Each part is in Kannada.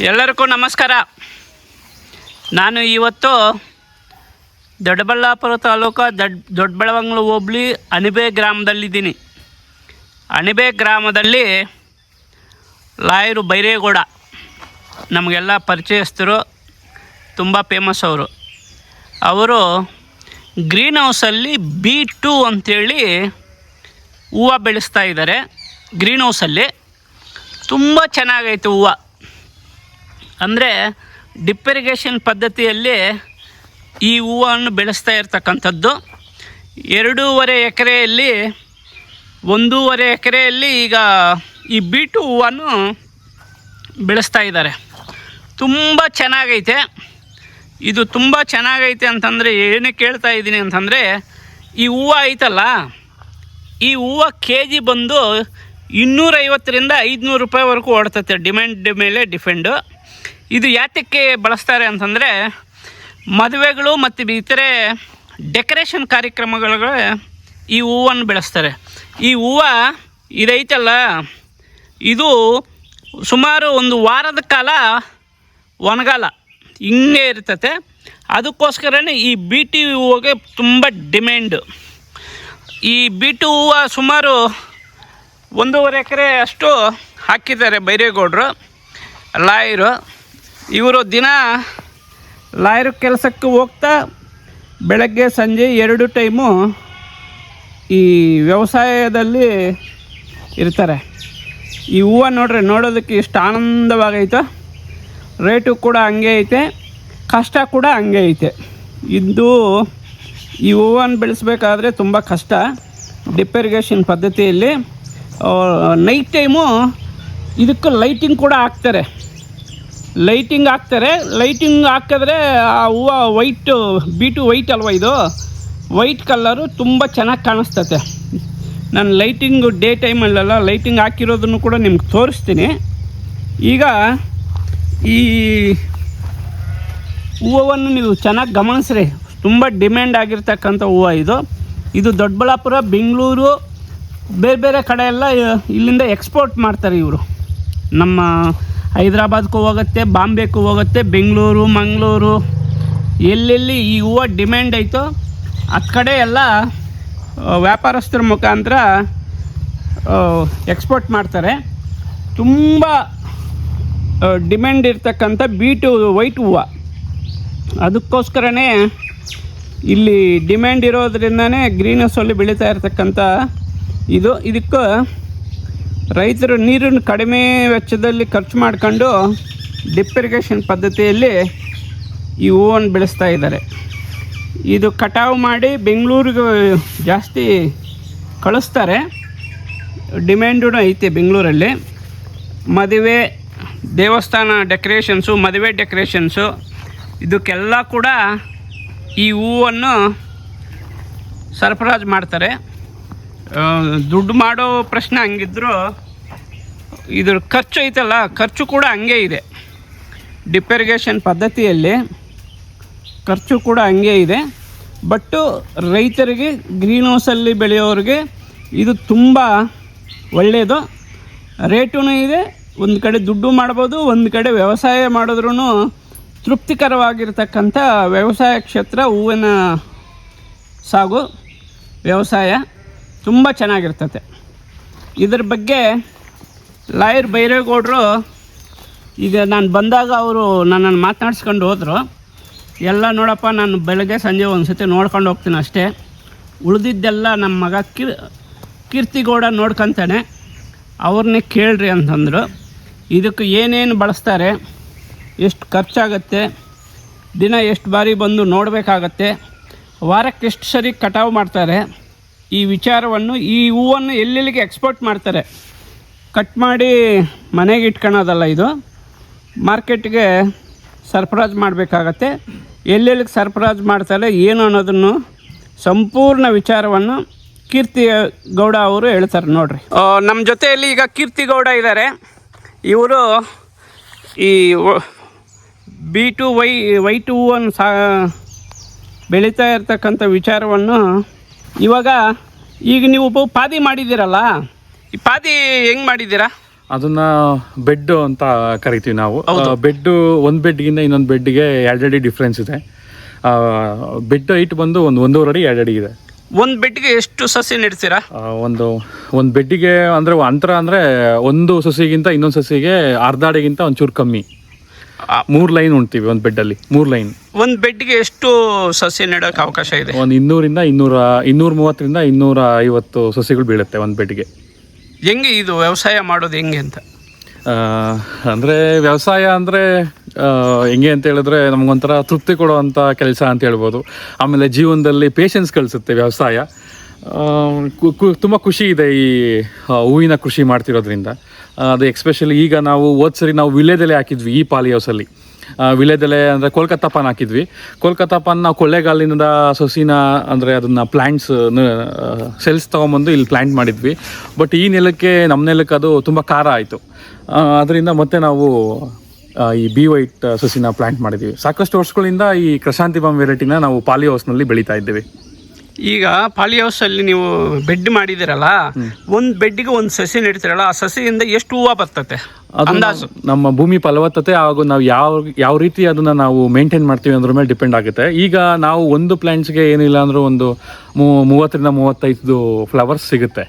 ಎಲ್ಲರಿಗೂ ನಮಸ್ಕಾರ. ನಾನು ಇವತ್ತು ದೊಡ್ಡಬಳ್ಳಾಪುರ ತಾಲೂಕು ದೊಡ್ಡ ದೊಡ್ಡಬಳವಂಗ್ಲು ಹೋಬ್ಳಿ ಅಣಿಬೆ ಗ್ರಾಮದಲ್ಲಿದ್ದೀನಿ. ಅಣಿಬೆ ಗ್ರಾಮದಲ್ಲಿ ಲಾಯರು ಬೈರೇಗೌಡ, ನಮಗೆಲ್ಲ ಪರಿಚಯಸ್ಥರು, ತುಂಬ ಫೇಮಸ್ ಅವರು. ಅವರು ಗ್ರೀನ್ ಹೌಸಲ್ಲಿ ಬಿ ಟು ಅಂಥೇಳಿ ಹೂವು ಬೆಳೆಸ್ತಾ ಇದ್ದಾರೆ. ಗ್ರೀನ್ ಹೌಸಲ್ಲಿ ತುಂಬ ಚೆನ್ನಾಗೈತೆ ಹೂವು. ಅಂದರೆ ಡಿಪ್ಪರಿಗೇಷನ್ ಪದ್ಧತಿಯಲ್ಲಿ ಈ ಹೂವನ್ನು ಬೆಳೆಸ್ತಾ ಇರ್ತಕ್ಕಂಥದ್ದು. ಎರಡೂವರೆ ಎಕರೆಯಲ್ಲಿ, ಒಂದೂವರೆ ಎಕರೆಯಲ್ಲಿ ಈಗ ಈ ಬೀಟು ಹೂವನ್ನು ಬೆಳೆಸ್ತಾ ಇದ್ದಾರೆ. ತುಂಬ ಚೆನ್ನಾಗೈತೆ. ಇದು ತುಂಬ ಚೆನ್ನಾಗೈತೆ ಅಂತಂದರೆ ಏನೇ ಕೇಳ್ತಾ ಇದ್ದೀನಿ ಅಂತಂದರೆ, ಈ ಹೂವು ಐತಲ್ಲ, ಈ ಹೂವು ಕೆ ಜಿ ಬಂದು ಇನ್ನೂರೈವತ್ತರಿಂದ ಐದುನೂರು ರೂಪಾಯಿವರೆಗೂ ಓಡ್ತೈತೆ. ಡಿಮ್ಯಾಂಡ್ ಮೇಲೆ ಡಿಫೆಂಡು ಇದು ಯಾತಕ್ಕೆ ಬಳಸ್ತಾರೆ ಅಂತಂದರೆ ಮದುವೆಗಳು ಮತ್ತು ಇತರೆ ಡೆಕೋರೇಷನ್ ಕಾರ್ಯಕ್ರಮಗಳಿಗೆ ಈ ಹೂವನ್ನು ಬೆಳೆಸ್ತಾರೆ. ಈ ಹೂವು ಇದೈತಲ್ಲ, ಇದು ಸುಮಾರು ಒಂದು ವಾರದ ಕಾಲ ಒಣಗಾಲ ಹಿಂಗೆ ಇರ್ತತೆ. ಅದಕ್ಕೋಸ್ಕರನೇ ಈ ಬೀಟಿ ಹೂವಿಗೆ ತುಂಬ ಡಿಮ್ಯಾಂಡು. ಈ ಬೀಟು ಹೂವು ಸುಮಾರು ಒಂದೂವರೆ ಎಕರೆ ಅಷ್ಟು ಹಾಕಿದ್ದಾರೆ ಬೈರೇಗೌಡರು, ಲಾಯರು. ಇವರು ದಿನ ಲಾಯರ್ ಕೆಲಸಕ್ಕೆ ಹೋಗ್ತಾ ಬೆಳಗ್ಗೆ ಸಂಜೆ ಎರಡು ಟೈಮು ಈ ವ್ಯವಸಾಯದಲ್ಲಿ ಇರ್ತಾರೆ. ಈ ಹೂವು ನೋಡ್ರಿ, ನೋಡೋದಕ್ಕೆ ಎಷ್ಟು ಆನಂದವಾಗೈತೆ. ರೇಟು ಕೂಡ ಹಂಗೆ ಐತೆ, ಕಷ್ಟ ಕೂಡ ಹಂಗೆ ಐತೆ. ಇದು ಈ ಹೂವನ್ನು ಬೆಳೆಸ್ಬೇಕಾದ್ರೆ ತುಂಬ ಕಷ್ಟ. ಡಿಪೆರಿಗೇಷನ್ ಪದ್ಧತಿಯಲ್ಲಿ ನೈಟ್ ಟೈಮು ಇದಕ್ಕೆ ಲೈಟಿಂಗ್ ಕೂಡ ಹಾಕ್ತಾರೆ. ಲೈಟಿಂಗ್ ಹಾಕ್ತಾರೆ. ಲೈಟಿಂಗ್ ಹಾಕಿದ್ರೆ ಆ ಹೂವು ವೈಟು ಟು ವೈಟ್ ಅಲ್ವಾ ಇದು? ವೈಟ್ ಕಲ್ಲರು ತುಂಬ ಚೆನ್ನಾಗಿ ಕಾಣಿಸ್ತತೆ. ನಾನು ಲೈಟಿಂಗು ಡೇ ಟೈಮಲ್ಲೆಲ್ಲ ಲೈಟಿಂಗ್ ಹಾಕಿರೋದನ್ನು ಕೂಡ ನಿಮ್ಗೆ ತೋರಿಸ್ತೀನಿ. ಈಗ ಈ ಹೂವನ್ನು ನೀವು ಚೆನ್ನಾಗಿ ಗಮನಿಸ್ರಿ. ತುಂಬ ಡಿಮ್ಯಾಂಡ್ ಆಗಿರ್ತಕ್ಕಂಥ ಹೂವು ಇದು. ಇದು ದೊಡ್ಡಬಳ್ಳಾಪುರ, ಬೆಂಗಳೂರು, ಬೇರೆ ಬೇರೆ ಕಡೆ ಎಲ್ಲ ಇಲ್ಲಿಂದ ಎಕ್ಸ್ಪೋರ್ಟ್ ಮಾಡ್ತಾರೆ ಇವರು. ನಮ್ಮ ಹೈದ್ರಾಬಾದ್ಗೂ ಹೋಗುತ್ತೆ ಬಾಂಬೆಗೂ ಹೋಗುತ್ತೆ, ಬೆಂಗಳೂರು, ಮಂಗಳೂರು. ಎಲ್ಲೆಲ್ಲಿ ಈ ಹೂವು ಡಿಮ್ಯಾಂಡ್ ಐತೋ ಹತ್ತು ಕಡೆ ಎಲ್ಲ ವ್ಯಾಪಾರಸ್ಥರ ಮುಖಾಂತರ ಎಕ್ಸ್ಪೋರ್ಟ್ ಮಾಡ್ತಾರೆ. ತುಂಬ ಡಿಮ್ಯಾಂಡ್ ಇರ್ತಕ್ಕಂಥ ಬೀಟು ವೈಟ್ ಹೂವು. ಅದಕ್ಕೋಸ್ಕರನೇ ಇಲ್ಲಿ ಡಿಮ್ಯಾಂಡ್ ಇರೋದ್ರಿಂದನೇ ಗ್ರೀನ್ ಹೌಸಲ್ಲಿ ಬೆಳೀತಾ ಇರ್ತಕ್ಕಂಥ ಇದು. ಇದಕ್ಕೆ ರೈತರು ನೀರನ್ನು ಕಡಿಮೆ ವೆಚ್ಚದಲ್ಲಿ ಖರ್ಚು ಮಾಡ್ಕೊಂಡು ಡಿಪ್ ಇರಿಗೇಷನ್ ಪದ್ಧತಿಯಲ್ಲಿ ಈ ಹೂವನ್ನು ಬೆಳೆಸ್ತಾ ಇದ್ದಾರೆ. ಇದು ಕಟಾವು ಮಾಡಿ ಬೆಂಗಳೂರಿಗೆ ಜಾಸ್ತಿ ಕಳಿಸ್ತಾರೆ. ಡಿಮ್ಯಾಂಡೂ ಐತೆ ಬೆಂಗಳೂರಲ್ಲಿ. ಮದುವೆ ದೇವಸ್ಥಾನ ಡೆಕೋರೇಷನ್ಸು ಮದುವೆ ಡೆಕೋರೇಷನ್ಸು ಇದಕ್ಕೆಲ್ಲ ಕೂಡ ಈ ಹೂವನ್ನು ಸರಬರಾಜು ಮಾಡ್ತಾರೆ. ದುಡ್ಡು ಮಾಡೋ ಪ್ರಶ್ನೆ ಹಂಗಿದ್ರು, ಇದ್ರ ಖರ್ಚು ಐತಲ್ಲ, ಖರ್ಚು ಕೂಡ ಹಂಗೆ ಇದೆ. ಡಿಪೆರಿಗೇಷನ್ ಪದ್ಧತಿಯಲ್ಲಿ ಖರ್ಚು ಕೂಡ ಹಂಗೆ ಇದೆ. ಬಟ್ಟು ರೈತರಿಗೆ ಗ್ರೀನ್ ಹೌಸಲ್ಲಿ ಬೆಳೆಯೋರಿಗೆ ಇದು ತುಂಬ ಒಳ್ಳೆಯದು ರೇಟೂ ಇದೆ, ಒಂದು ಕಡೆ ದುಡ್ಡು ಮಾಡ್ಬೋದು, ಒಂದು ಕಡೆ ವ್ಯವಸಾಯ ಮಾಡಿದ್ರೂ ತೃಪ್ತಿಕರವಾಗಿರ್ತಕ್ಕಂಥ ವ್ಯವಸಾಯ ಕ್ಷೇತ್ರ, ಹೂವಿನ ಸಾಗು, ವ್ಯವಸಾಯ. ತುಂಬ ಚೆನ್ನಾಗಿರ್ತತೆ ಇದ್ರ ಬಗ್ಗೆ ಲಾಯರ್ ಬೈರೇಗೌಡರು ಈಗ ನಾನು ಬಂದಾಗ ಅವರು ನನ್ನನ್ನು ಮಾತನಾಡಿಸ್ಕೊಂಡು ಹೋದರು. ಎಲ್ಲ ನೋಡಪ್ಪ, ನಾನು ಬೆಳಗ್ಗೆ ಸಂಜೆ ಒಂದು ಸತಿ ನೋಡ್ಕೊಂಡು ಹೋಗ್ತೀನಿ ಅಷ್ಟೇ. ಉಳಿದಿದ್ದೆಲ್ಲ ನಮ್ಮ ಮಗ ಕಿರ್ ಕೀರ್ತಿಗೌಡ ನೋಡ್ಕೊತಾನೆ. ಅವ್ರನ್ನೇ ಕೇಳ್ರಿ ಅಂತಂದರು. ಇದಕ್ಕೆ ಏನೇನು ಬಳಸ್ತಾರೆ, ಎಷ್ಟು ಖರ್ಚಾಗತ್ತೆ, ದಿನ ಎಷ್ಟು ಬಾರಿ ಬಂದು ನೋಡಬೇಕಾಗತ್ತೆ ವಾರಕ್ಕೆ ಎಷ್ಟು ಸರಿ ಕಟಾವು ಮಾಡ್ತಾರೆ. ಈ ವಿಚಾರವನ್ನು ಈ ಹೂವನ್ನು ಎಲ್ಲೆಲ್ಲಿಗೆ ಎಕ್ಸ್ಪೋರ್ಟ್ ಮಾಡ್ತಾರೆ? ಕಟ್ ಮಾಡಿ ಮನೆಗೆ ಇಟ್ಕೊಳೋದಲ್ಲ ಇದು. ಮಾರ್ಕೆಟ್ಗೆ ಸರ್ಪ್ರೈಸ್ ಮಾಡಬೇಕಾಗತ್ತೆ. ಎಲ್ಲೆಲ್ಲಿಗೆ ಸರ್ಪ್ರೈಸ್ ಮಾಡ್ತಾರೆ, ಏನು ಅನ್ನೋದನ್ನು ಸಂಪೂರ್ಣ ವಿಚಾರವನ್ನು ಕೀರ್ತಿ ಗೌಡ ಅವರು ಹೇಳ್ತಾರೆ ನೋಡ್ರಿ. ನಮ್ಮ ಜೊತೆಯಲ್ಲಿ ಈಗ ಕೀರ್ತಿ ಗೌಡ ಇದ್ದಾರೆ ಇವರು ಈ B two Y Y two ಹೂವನ್ನು ಸಾ, ಬೆಳೀತಾ ಇರ್ತಕ್ಕಂಥ ವಿಚಾರವನ್ನು ಇವಾಗ ಈಗ ನೀವು ಒಬ್ಬ ಪಾದಿ ಮಾಡಿದ್ದೀರಲ್ಲ? ಈ ಪಾದಿ ಹೆಂಗ್ ಮಾಡಿದ್ದೀರಾ? ಅದನ್ನ ಬೆಡ್ ಅಂತ ಕರಿತೀವಿ ನಾವು. ಬೆಡ್ ಒಂದು ಬೆಡ್ಗಿಂತ ಇನ್ನೊಂದು ಬೆಡ್ಗೆ ಎರಡಡಿ ಅಡಿ ಡಿಫ್ರೆನ್ಸ್ ಇದೆ. ಬೆಡ್ ಹೈಟ್ ಬಂದು ಒಂದು ಒಂದೂವರೆ ಅಡಿ ಎರಡು ಅಡಿ ಇದೆ. ಒಂದು ಬೆಡ್ಗೆ ಎಷ್ಟು ಸಸಿ ನೆಡ್ತೀರಾ? ಒಂದು ಒಂದು ಬೆಡ್ಡಿಗೆ ಅಂದರೆ ಅಂತರ ಅಂದರೆ ಒಂದು ಸಸಿಗಿಂತ ಇನ್ನೊಂದು ಸಸಿಗೆ ಅರ್ಧ ಅಡಿಗಿಂತ ಒಂಚೂರು ಕಮ್ಮಿ. ಮೂರು ಲೈನ್ ಉಣ್ತೀವಿ ಒಂದು ಬೆಡ್ಡಲ್ಲಿ ಮೂರು ಲೈನ್. ಒಂದು ಬೆಡ್ಗೆ ಎಷ್ಟು ಸಸಿ ನೆಡೋಕೆ ಅವಕಾಶ ಇದೆ? ಒಂದು ಇನ್ನೂರಿಂದ ಇನ್ನೂರ ಇನ್ನೂರ ಮೂವತ್ತರಿಂದ ಇನ್ನೂರ ಐವತ್ತು ಸಸಿಗಳು ಬೀಳುತ್ತೆ ಒಂದು ಬೆಡ್ಗೆ ಹೆಂಗೆ ಇದು ವ್ಯವಸಾಯ ಮಾಡೋದು ಹೆಂಗೆ ಅಂತ? ಅಂದರೆ ವ್ಯವಸಾಯ ಅಂದರೆ ಹೆಂಗೆ ಅಂತ ಹೇಳಿದ್ರೆ ನಮಗೊಂಥರ ತೃಪ್ತಿ ಕೊಡುವಂಥ ಕೆಲಸ ಅಂತ ಹೇಳ್ಬೋದು. ಆಮೇಲೆ ಜೀವನದಲ್ಲಿ ಪೇಷನ್ಸ್ ಕಳಿಸುತ್ತೆ ವ್ಯವಸಾಯ. ತುಂಬ ಖುಷಿ ಇದೆ ಈ ಹೂವಿನ ಕೃಷಿ ಮಾಡ್ತಿರೋದ್ರಿಂದ. ಅದು ಎಕ್ಸ್ಪೆಷಲಿ ಈಗ ನಾವು ಹೋದ್ ಸರಿ ನಾವು ವಿಲೇದೆಲೆ ಹಾಕಿದ್ವಿ ಈ ಪಾಲಿ ಹೌಸಲ್ಲಿ ವಿಳೆದೆಲೆ ಅಂದರೆ ಕೋಲ್ಕತ್ತಾ ಪಾನ್ ಹಾಕಿದ್ವಿ. ಕೋಲ್ಕತ್ತಾ ಪಾನ್ ನಾವು ಕೊಳ್ಳೇಗಾಲಿನಿಂದ ಸೊಸಿನ ಅಂದರೆ ಅದನ್ನು ಪ್ಲ್ಯಾಂಟ್ಸ್ ಸೆಲ್ಸ್ ತೊಗೊಂಬಂದು ಇಲ್ಲಿ ಪ್ಲ್ಯಾಂಟ್ ಮಾಡಿದ್ವಿ. ಬಟ್ ಈ ನೆಲಕ್ಕೆ ನಮ್ಮ ನೆಲಕ್ಕೆ ಅದು ತುಂಬ ಖಾರ ಆಯಿತು. ಅದರಿಂದ ಮತ್ತೆ ನಾವು ಈ ಬಿ ವೈಟ್ ಸಸಿನ ಪ್ಲ್ಯಾಂಟ್ ಮಾಡಿದ್ದೀವಿ ಸಾಕಷ್ಟು ವರ್ಷಗಳಿಂದ ಈ ಕ್ರಶಾಂತಿಬಮ್ ವೆರೈಟಿನ ನಾವು ಪಾಲಿ ಹೌಸ್ನಲ್ಲಿ ಬೆಳೀತಾ ಇದ್ದೀವಿ. ಈಗ ಪಾಲಿ ಅಲ್ಲಿ ನೀವು ಬೆಡ್ ಮಾಡಿದಿರಲ್ಲ ಒಂದು ಬೆಡ್ಗೆ ಒಂದು ಸಸಿ ನೆಡ್ತಿರಲ್ಲ ಆ ಸಸಿಯಿಂದ ಎಷ್ಟು ಹೂವು ಬರ್ತತೆ? ಅದು ಅಂದಾಜು. ನಮ್ಮ ಭೂಮಿ ಫಲವತ್ತತೆ ಹಾಗೂ ನಾವು ಯಾವ ಯಾವ ರೀತಿ ಅದನ್ನ ನಾವು ಮೇಂಟೈನ್ ಮಾಡ್ತೀವಿ ಅಂದ್ರ ಮೇಲೆ ಡಿಪೆಂಡ್ ಆಗುತ್ತೆ. ಈಗ ನಾವು ಒಂದು ಪ್ಲಾಂಟ್ಸ್ಗೆ ಏನಿಲ್ಲ ಅಂದ್ರೆ ಒಂದು ಮೂವತ್ತರಿಂದ ಮೂವತ್ತೈದು ಫ್ಲವರ್ಸ್ ಸಿಗುತ್ತೆ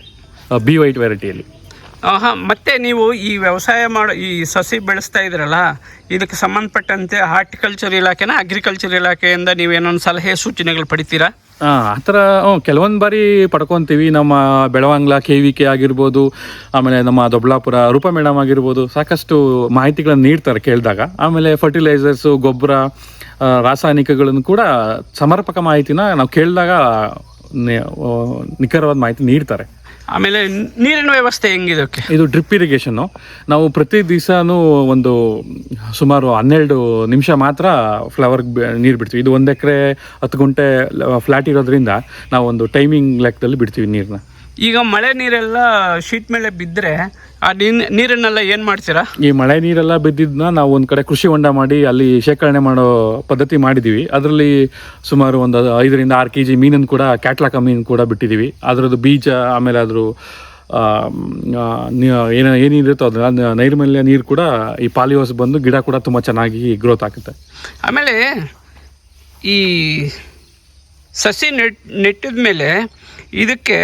ಬಿ ವೈಟ್ ವೆರೈಟಿಯಲ್ಲಿ ಆಹಾ, ಮತ್ತೆ ನೀವು ಈ ವ್ಯವಸಾಯ ಮಾಡೋ, ಈ ಸಸಿ ಬೆಳೆಸ್ತಾ ಇದ್ರಲ್ಲ, ಇದಕ್ಕೆ ಸಂಬಂಧಪಟ್ಟಂತೆ ಹಾರ್ಟಿಕಲ್ಚರ್ ಇಲಾಖೆನ ಅಗ್ರಿಕಲ್ಚರ್ ಇಲಾಖೆಯಿಂದ ನೀವೇನೊಂದು ಸಲಹೆ, ಸೂಚನೆಗಳು ಪಡಿತೀರಾ? ಆ ಥರ ಕೆಲವೊಂದು ಬಾರಿ ಪಡ್ಕೊತೀವಿ. ನಮ್ಮ ಬೆಳವಂಗ್ಲ, ಕೆ ವಿ ಕೆ ಆಗಿರ್ಬೋದು, ಆಮೇಲೆ ನಮ್ಮ ದೊಡ್ಡಾಪುರ ರೂಪ ಮೇಡಮ್ ಆಗಿರ್ಬೋದು, ಸಾಕಷ್ಟು ಮಾಹಿತಿಗಳನ್ನು ನೀಡ್ತಾರೆ ಕೇಳಿದಾಗ. ಆಮೇಲೆ ಫರ್ಟಿಲೈಸರ್ಸು ಗೊಬ್ಬರ ರಾಸಾಯನಿಕಗಳನ್ನು ಕೂಡ ಸಮರ್ಪಕ ಮಾಹಿತಿನ ನಾವು ಕೇಳಿದಾಗ ನಿಖರವಾದ ಮಾಹಿತಿ ನೀಡ್ತಾರೆ. ಆಮೇಲೆ ನೀರಿನ ವ್ಯವಸ್ಥೆ ಹೆಂಗಿದಕ್ಕೆ ಇದು ಡ್ರಿಪ್ ಇರಿಗೇಷನ್ನು ನಾವು ಪ್ರತಿ ದಿವಸನೂ ಒಂದು ಸುಮಾರು ಹನ್ನೆರಡು ನಿಮಿಷ ಮಾತ್ರ ಫ್ಲವರ್ಗೆ ನೀರು ಬಿಡ್ತೀವಿ. ಇದು ಒಂದು ಎಕರೆ ಹತ್ತು ಗುಂಟೆ ಫ್ಲ್ಯಾಟ್ ಇರೋದ್ರಿಂದ ನಾವು ಒಂದು ಟೈಮಿಂಗ್ ಲೆಕ್ಕದಲ್ಲಿ ಬಿಡ್ತೀವಿ ನೀರನ್ನ ಈಗ ಮಳೆ ನೀರೆಲ್ಲ ಶೀಟ್ ಮೇಲೆ ಬಿದ್ದರೆ ಆ ನೀನ್- ನೀರನ್ನೆಲ್ಲ ಏನು ಮಾಡ್ತೀರಾ? ಈ ಮಳೆ ನೀರೆಲ್ಲ ಬಿದ್ದಿದ್ನ ನಾವು ಒಂದು ಕಡೆ ಕೃಷಿ ಹೊಂಡ ಮಾಡಿ ಅಲ್ಲಿ ಶೇಖರಣೆ ಮಾಡೋ ಪದ್ಧತಿ ಮಾಡಿದ್ದೀವಿ ಅದರಲ್ಲಿ ಸುಮಾರು ಒಂದು ಐದರಿಂದ ಆರು ಕೆ ಜಿ ಮೀನನ್ನು ಕೂಡ ಕ್ಯಾಟ್ಲಾಕ ಮೀನು ಕೂಡ ಬಿಟ್ಟಿದ್ದೀವಿ ಅದರದ್ದು ಬೀಜ ಆಮೇಲೆ ಅದ್ರ ಏನ ಏನಿರುತ್ತೋ ಅದನ್ನ ನೈರ್ಮಲ್ಯ ನೀರು ಕೂಡ ಈ ಪಾಲಿಯೋಸ್ ಬಂದು ಗಿಡ ಕೂಡ ತುಂಬ ಚೆನ್ನಾಗಿ ಗ್ರೋತ್ ಆಗುತ್ತೆ. ಆಮೇಲೆ ಈ ಸಸಿ ನೆಟ್ ನೆಟ್ಟಿದ ಮೇಲೆ ಇದಕ್ಕೆ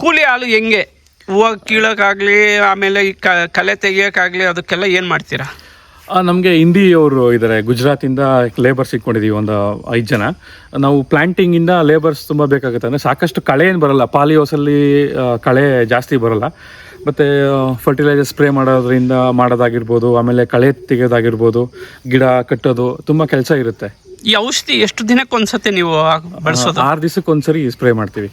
ಕೂಲಿ ಹಾಲು ಹೆಂಗೆ? ಹೂವು ಕೀಳೋಕ್ಕಾಗಲಿ ಆಮೇಲೆ ಈ ಕಲೆ ತೆಗಿಯೋಕ್ಕಾಗಲಿ ಅದಕ್ಕೆಲ್ಲ ಏನು ಮಾಡ್ತೀರಾ? ನಮಗೆ ಹಿಂದಿ ಅವರು ಇದ್ದಾರೆ ಗುಜರಾತಿಂದ ಲೇಬರ್ಸ್ ಇಟ್ಕೊಂಡಿದ್ದೀವಿ ಒಂದು ಐದು ಜನ. ನಾವು ಪ್ಲ್ಯಾಂಟಿಂಗಿಂದ ಲೇಬರ್ಸ್ ತುಂಬ ಬೇಕಾಗುತ್ತೆ. ಅಂದರೆ ಸಾಕಷ್ಟು ಕಳೆ ಏನು ಬರಲ್ಲ. ಪಾಲಿಯೋಸಲ್ಲಿ ಕಳೆ ಜಾಸ್ತಿ ಬರಲ್ಲ. ಮತ್ತು ಫರ್ಟಿಲೈಸರ್ ಸ್ಪ್ರೇ ಮಾಡೋದ್ರಿಂದ ಮಾಡೋದಾಗಿರ್ಬೋದು ಆಮೇಲೆ ಕಳೆ ತೆಗೆಯೋದಾಗಿರ್ಬೋದು ಗಿಡ ಕಟ್ಟೋದು ತುಂಬ ಕೆಲಸ ಇರುತ್ತೆ. ಈ ಔಷಧಿ ಎಷ್ಟು ದಿನಕ್ಕೆ ಒಂದ್ಸತಿ ನೀವು ಬಳಸೋದು? ಆರು ದಿವಸಕ್ಕೆ ಒಂದ್ಸರಿ ಸ್ಪ್ರೇ ಮಾಡ್ತೀವಿ.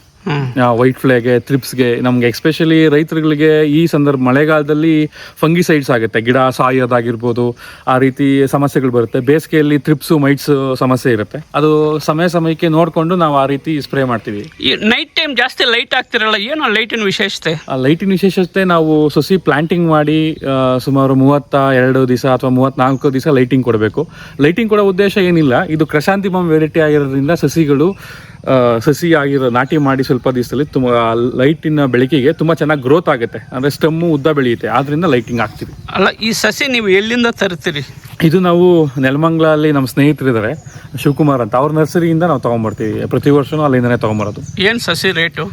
ವೈಟ್ ಫ್ಲೇಗೆ ತ್ರಿಪ್ಸ್ಗೆ ನಮಗೆ ಎಕ್ಸ್ಪೆಷಲಿ ರೈತರುಗಳಿಗೆ ಈ ಸಂದರ್ಭ ಮಳೆಗಾಲದಲ್ಲಿ ಫಂಗಿಸೈಡ್ಸ್ ಆಗುತ್ತೆ. ಗಿಡ ಸಾಯೋದಾಗಿರ್ಬೋದು ಆ ರೀತಿ ಸಮಸ್ಯೆಗಳು ಬರುತ್ತೆ. ಬೇಸಿಗೆಯಲ್ಲಿ ತ್ರಿಪ್ಸು ಮೈಟ್ಸ್ ಸಮಸ್ಯೆ ಇರುತ್ತೆ. ಅದು ಸಮಯ ಸಮಯಕ್ಕೆ ನೋಡಿಕೊಂಡು ನಾವು ಆ ರೀತಿ ಸ್ಪ್ರೇ ಮಾಡ್ತೀವಿ. ನೈಟ್ ಟೈಮ್ ಜಾಸ್ತಿ ಲೈಟ್ ಆಗ್ತಿರಲ್ಲ ಏನು ಲೈಟಿನ ವಿಶೇಷತೆ? ಆ ಲೈಟಿನ ವಿಶೇಷತೆ ನಾವು ಸಸಿ ಪ್ಲಾಂಟಿಂಗ್ ಮಾಡಿ ಸುಮಾರು ಮೂವತ್ತ ಎರಡು ದಿವಸ ಅಥವಾ ಮೂವತ್ತ್ನಾಲ್ಕು ದಿವಸ ಲೈಟಿಂಗ್ ಕೊಡಬೇಕು. ಲೈಟಿಂಗ್ ಕೊಡೋ ಉದ್ದೇಶ ಏನಿಲ್ಲ ಇದು ಕ್ರಶಾಂತಿಮಮ್ ವೆರೈಟಿ ಆಗಿರೋದ್ರಿಂದ ಸಸಿಗಳು ಸಸಿ ಆಗಿರೋ ನಾಟಿ ಮಾಡಿ ಸ್ವಲ್ಪ ದಿವಸದಲ್ಲಿ ತುಂಬ ಲೈಟಿನ ಬೆಳಕಿಗೆ ತುಂಬ ಚೆನ್ನಾಗಿ ಗ್ರೋತ್ ಆಗುತ್ತೆ. ಅಂದರೆ ಸ್ಟಮ್ಮು ಉದ್ದ ಬೆಳೆಯುತ್ತೆ. ಆದ್ದರಿಂದ ಲೈಟಿಂಗ್ ಹಾಕ್ತೀವಿ. ಅಲ್ಲ ಈ ಸಸಿ ನೀವು ಎಲ್ಲಿಂದ ತರ್ತೀರಿ ಇದು ನಾವು ನೆಲಮಂಗ್ಲಲ್ಲಿ ನಮ್ಮ ಸ್ನೇಹಿತರಿದ್ದಾರೆ ಶಿವಕುಮಾರ್ ಅಂತ. ಅವ್ರ ನರ್ಸರಿಯಿಂದ ನಾವು ತೊಗೊಂಬರ್ತೀವಿ. ಪ್ರತಿ ವರ್ಷವೂ ಅಲ್ಲಿಂದನೇ ತೊಗೊಂಬರೋದು. ಏನು ಸಸಿ ರೇಟು?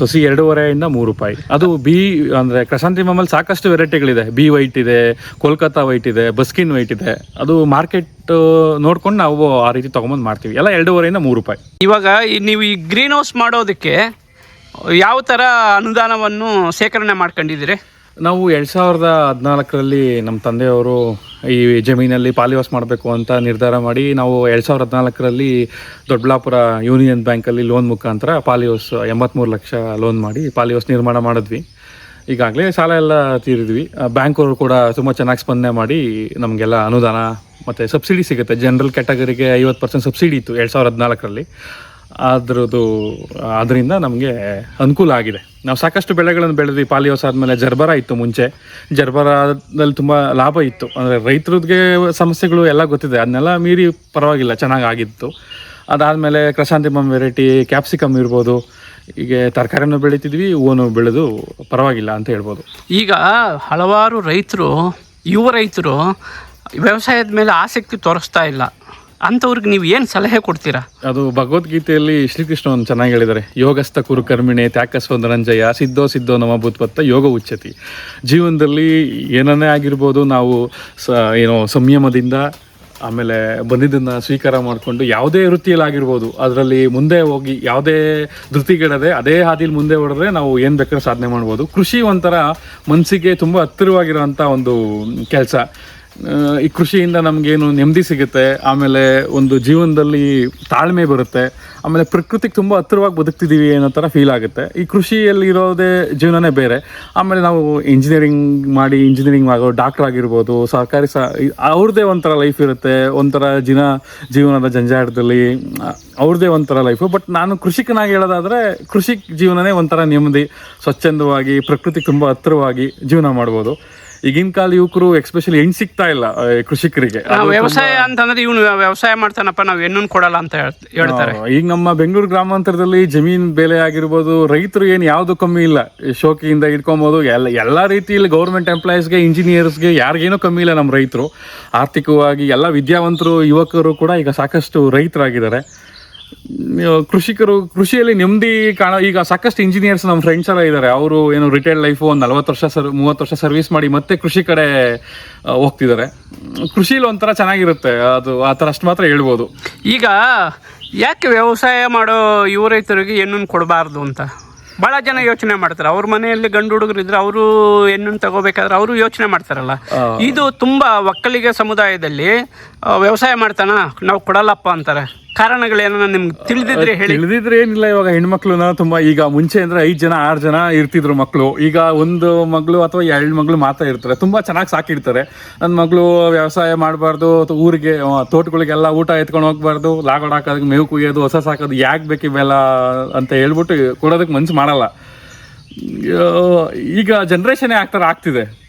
ಸಸಿ ಎರಡೂವರೆಯಿಂದ ಮೂರು ರೂಪಾಯಿ. ಅದು ಬಿ ಅಂದರೆ ಕ್ರಶಾಂತಿಮಮಲ್ಲಿ ಸಾಕಷ್ಟು ವೆರೈಟಿಗಳಿದೆ ಬಿ ವೈಟ್ ಇದೆ ಕೋಲ್ಕತ್ತಾ ವೈಟ್ ಇದೆ ಬಸ್ಕಿನ್ ವೈಟ್ ಇದೆ. ಅದು ಮಾರ್ಕೆಟ್ ನೋಡ್ಕೊಂಡು ನಾವು ಆ ರೀತಿ ತೊಗೊಂಬಂದು ಮಾಡ್ತೀವಿ. ಎಲ್ಲ ಎರಡೂವರೆಯಿಂದ ಮೂರು ರೂಪಾಯಿ. ಇವಾಗ ನೀವು ಈ ಗ್ರೀನ್ ಹೌಸ್ ಮಾಡೋದಕ್ಕೆ ಯಾವ ಥರ ಅನುದಾನವನ್ನು ಸೇಕರಣೆ ಮಾಡ್ಕೊಂಡಿದ್ದೀರಿ? ನಾವು ಎರಡು ಸಾವಿರದ ಹದಿನಾಲ್ಕರಲ್ಲಿ ನಮ್ಮ ತಂದೆಯವರು ಈ ಜಮೀನಲ್ಲಿ ಪಾಲಿವಾಸ್ ಮಾಡಬೇಕು ಅಂತ ನಿರ್ಧಾರ ಮಾಡಿ ನಾವು ಎರಡು ಸಾವಿರದ ಹದಿನಾಲ್ಕರಲ್ಲಿ ದೊಡ್ಡಬಳ್ಳಾಪುರ ಯೂನಿಯನ್ ಬ್ಯಾಂಕಲ್ಲಿ ಲೋನ್ ಮುಖಾಂತರ ಪಾಲಿವಾಸ್ ಎಂಬತ್ತ್ಮೂರು ಲಕ್ಷ ಲೋನ್ ಮಾಡಿ ಪಾಲಿವಾಸ್ ನಿರ್ಮಾಣ ಮಾಡಿದ್ವಿ. ಈಗಾಗಲೇ ಸಾಲ ಎಲ್ಲ ತೀರಿದ್ವಿ. ಬ್ಯಾಂಕ್ ಅವರು ಕೂಡ ತುಂಬ ಚೆನ್ನಾಗಿ ಸ್ಪಂದನೆ ಮಾಡಿ ನಮಗೆಲ್ಲ ಅನುದಾನ ಮತ್ತು ಸಬ್ಸಿಡಿ ಸಿಗುತ್ತೆ. ಜನರಲ್ ಕ್ಯಾಟಗರಿಗೆ ಐವತ್ತು ಪರ್ಸೆಂಟ್ ಸಬ್ಸಿಡಿ ಇತ್ತು ಎರಡು ಸಾವಿರದ ಹದಿನಾಲ್ಕರಲ್ಲಿ ಅದರದ್ದು ಅದರಿಂದ ನಮಗೆ ಅನುಕೂಲ ಆಗಿದೆ. ನಾವು ಸಾಕಷ್ಟು ಬೆಳೆಗಳನ್ನು ಬೆಳೆದ್ವಿ. ಪಾಲಿಯೋಸ್ ಆದಮೇಲೆ ಜರ್ಬರ ಇತ್ತು ಮುಂಚೆ. ಜರ್ಬರದಲ್ಲಿ ತುಂಬ ಲಾಭ ಇತ್ತು. ಅಂದರೆ ರೈತರಿಗೆ ಸಮಸ್ಯೆಗಳು ಎಲ್ಲ ಗೊತ್ತಿದೆ. ಅದನ್ನೆಲ್ಲ ಮೀರಿ ಪರವಾಗಿಲ್ಲ. ಚೆನ್ನಾಗಿ ಆಗಿತ್ತು. ಅದಾದಮೇಲೆ ಕ್ರಶಾಂತಿಮಮ್ ವೆರೈಟಿ ಕ್ಯಾಪ್ಸಿಕಮ್ ಇರ್ಬೋದು. ಹೀಗೆ ತರಕಾರಿನೂ ಬೆಳಿತಿದ್ವಿ ಹೂವನ್ನು ಬೆಳೆದು ಪರವಾಗಿಲ್ಲ ಅಂತ ಹೇಳ್ಬೋದು. ಈಗ ಹಲವಾರು ರೈತರು ಯುವ ರೈತರು ವ್ಯವಸಾಯದ ಮೇಲೆ ಆಸಕ್ತಿ ತೋರಿಸ್ತಾ ಇಲ್ಲ. ಅಂಥವ್ರಿಗೆ ನೀವು ಏನು ಸಲಹೆ ಕೊಡ್ತೀರಾ? ಅದು ಭಗವದ್ಗೀತೆಯಲ್ಲಿ ಶ್ರೀಕೃಷ್ಣ ಒಂದು ಚೆನ್ನಾಗಿ ಹೇಳಿದ್ದಾರೆ. ಯೋಗಸ್ಥ ಕುರು ಕರ್ಮಿಣೆ ತ್ಯಾಕಸ್ವ ರಂಜಯ ಸಿದ್ಧೋ ಸಿದ್ಧೋ ನಮ ಭೂತ್ಪತ್ತ ಯೋಗ ಉಚ್ಚತಿ. ಜೀವನದಲ್ಲಿ ಏನನ್ನೇ ಆಗಿರ್ಬೋದು ನಾವು ಸ ಏನೋ ಸಂಯಮದಿಂದ ಆಮೇಲೆ ಬಂದಿದ್ದನ್ನು ಸ್ವೀಕಾರ ಮಾಡಿಕೊಂಡು ಯಾವುದೇ ವೃತ್ತಿಯಲ್ಲಿ ಆಗಿರ್ಬೋದು ಅದರಲ್ಲಿ ಮುಂದೆ ಹೋಗಿ ಯಾವುದೇ ಧೃತಿಗೆಡದೆ ಅದೇ ಹಾದಿಲಿ ಮುಂದೆ ಹೊಡೆದ್ರೆ ನಾವು ಏನು ಬೇಕಾದ್ರೂ ಸಾಧನೆ ಮಾಡ್ಬೋದು. ಕೃಷಿ ಒಂಥರ ಮನಸ್ಸಿಗೆ ತುಂಬ ಹತ್ತಿರವಾಗಿರೋಂಥ ಒಂದು ಕೆಲಸ. ಈ ಕೃಷಿಯಿಂದ ನಮಗೇನು ನೆಮ್ಮದಿ ಸಿಗುತ್ತೆ, ಆಮೇಲೆ ಒಂದು ಜೀವನದಲ್ಲಿ ತಾಳ್ಮೆ ಬರುತ್ತೆ, ಆಮೇಲೆ ಪ್ರಕೃತಿಗೆ ತುಂಬ ಹತ್ತಿರವಾಗಿ ಬದುಕ್ತಿದ್ದೀವಿ ಅನ್ನೋ ಥರ ಫೀಲ್ ಆಗುತ್ತೆ. ಈ ಕೃಷಿಯಲ್ಲಿ ಇರೋದೇ ಜೀವನನೇ ಬೇರೆ. ಆಮೇಲೆ ನಾವು ಇಂಜಿನಿಯರಿಂಗ್ ಮಾಡಿ ಇಂಜಿನಿಯರಿಂಗ್ ಆಗೋ ಡಾಕ್ಟರ್ ಆಗಿರ್ಬೋದು, ಸರ್ಕಾರಿ ಸಹ ಅವ್ರದ್ದೇ ಒಂಥರ ಲೈಫ್ ಇರುತ್ತೆ, ಒಂಥರ ಜಿನ, ಜೀವನದ ಜಂಜಾಟದಲ್ಲಿ ಅವ್ರದ್ದೇ ಒಂಥರ ಲೈಫು ಬಟ್ ನಾನು ಕೃಷಿಕನಾಗಿ ಹೇಳೋದಾದರೆ, ಕೃಷಿ ಜೀವನನೇ ಒಂಥರ ನೆಮ್ಮದಿ, ಸ್ವಚ್ಛಂದವಾಗಿ ಪ್ರಕೃತಿಗೆ ತುಂಬ ಹತ್ತಿರವಾಗಿ ಜೀವನ ಮಾಡ್ಬೋದು. ಈಗಿನ ಕಾಲ ಯುವಕರು ಎಕ್ಸ್ಪೆಷಲಿ ಹೆಣ್ಣು ಸಿಗ್ತಾ ಇಲ್ಲ ಆ, ಕೃಷಿಕರಿಗೆ. ನಾವು ವ್ಯವಸಾಯ ಅಂತಂದ್ರೆ ಇವನು ವ್ಯವಸಾಯ ಮಾಡ್ತಾನಪ್ಪ ನಾವು ಹೆಣ್ಣು ಕೊಡಲ್ಲ ಅಂತ ಹೇಳ್- ಹೇಳ್ತಾರೆ. ಆ, ಈಗ ನಮ್ಮ ಬೆಂಗಳೂರು ಗ್ರಾಮಾಂತರದಲ್ಲಿ ಜಮೀನ್ ಬೆಲೆ ಆಗಿರ್ಬೋದು ರೈತರು ಏನು ಯಾವುದು ಕಮ್ಮಿ ಇಲ್ಲ. ಶೋಕಿಯಿಂದ ಇಟ್ಕೊಬೋದು ಎಲ್ಲ ಎಲ್ಲ ರೀತಿಯಲ್ಲಿ ಗೌರ್ಮೆಂಟ್ ಎಂಪ್ಲಾಯೀಸ್ಗೆ ಇಂಜಿನಿಯರ್ಸ್ಗೆ ಯಾರಿಗೇನೂ ಕಮ್ಮಿ ಇಲ್ಲ ನಮ್ಮ ರೈತರು. ಆರ್ಥಿಕವಾಗಿ ಎಲ್ಲ ವಿದ್ಯಾವಂತರು ಯುವಕರು ಕೂಡ ಈಗ ಸಾಕಷ್ಟು ರೈತರಾಗಿದ್ದಾರೆ. ಕೃಷಿಕರು ಕೃಷಿಯಲ್ಲಿ ನೆಮ್ಮದಿ ಕಾಣ ಈಗ ಸಾಕಷ್ಟು ಇಂಜಿನಿಯರ್ಸ್ ನಮ್ಮ ಫ್ರೆಂಡ್ಸ್ ಎಲ್ಲ ಇದ್ದಾರೆ ಅವರು ಏನು ರಿಟೈರ್ಡ್ ಲೈಫು ಒಂದು ನಲ್ವತ್ತು ವರ್ಷ ಸರ್ ಮೂವತ್ತು ವರ್ಷ ಸರ್ವಿಸ್ ಮಾಡಿ ಮತ್ತೆ ಕೃಷಿ ಕಡೆ ಹೋಗ್ತಿದ್ದಾರೆ ಕೃಷಿಲಿ ಒಂಥರ ಚೆನ್ನಾಗಿರುತ್ತೆ. ಅದು ಆ ಥರ ಅಷ್ಟು ಮಾತ್ರ ಹೇಳ್ಬೋದು. ಈಗ ಯಾಕೆ ವ್ಯವಸಾಯ ಮಾಡೋ ಯುವ ರೈತರಿಗೆ ಹೆಣ್ಣನ್ನು ಕೊಡಬಾರ್ದು ಅಂತ? ಭಾಳ ಜನ ಯೋಚನೆ ಮಾಡ್ತಾರೆ. ಅವ್ರ ಮನೆಯಲ್ಲಿ ಗಂಡು ಹುಡುಗರು ಇದ್ರೆ ಅವರು ಹೆಣ್ಣನ್ನು ತಗೋಬೇಕಾದ್ರೆ ಅವರು ಯೋಚನೆ ಮಾಡ್ತಾರಲ್ಲ. ಇದು ತುಂಬ ಒಕ್ಕಲಿಗ ಸಮುದಾಯದಲ್ಲಿ ವ್ಯವಸಾಯ ಮಾಡ್ತಾನ ನಾವು ಕೊಡಲ್ಲಪ್ಪ ಅಂತಾರೆ. ಕಾರಣಗಳೇನ ನಿಮ್ಗೆ ತಿಳಿದಿದ್ರೆ ಹೇಳಿ. ತಿಳಿದಿದ್ರೆ ಏನಿಲ್ಲ ಇವಾಗ ಹೆಣ್ಮಕ್ಳುನ ತುಂಬಾ ಈಗ ಮುಂಚೆ ಅಂದ್ರೆ ಐದ್ ಜನ ಆರು ಜನ ಇರ್ತಿದ್ರು ಮಕ್ಕಳು ಈಗ ಒಂದು ಮಗಳು ಅಥವಾ ಎರಡು ಮಗಳು ಮಾತ್ರ ಇರ್ತಾರೆ. ತುಂಬಾ ಚೆನ್ನಾಗಿ ಸಾಕಿರ್ತಾರೆ ನನ್ನ ಮಗಳು ವ್ಯವಸಾಯ ಮಾಡಬಾರ್ದು ಊರಿಗೆ ತೋಟಗಳಿಗೆಲ್ಲ ಊಟ ಎತ್ಕೊಂಡು ಹೋಗ್ಬಾರ್ದು ಲಾಗೋಡ್ ಹಾಕೋದಕ್ಕೆ ಮೇವು ಕುಯ್ಯೋದು ಹೊಸ ಸಾಕೋದು ಯಾಕೆ ಬೇಕು ಇವೆಲ್ಲ ಅಂತ ಹೇಳ್ಬಿಟ್ಟು ಕೊಡೋದಕ್ಕೆ ಮನ್ಸು ಮಾಡಲ್ಲ. ಈಗ ಜನ್ರೇಷನ್ ಆಗ್ತಾರೆ ಆಗ್ತಿದೆ.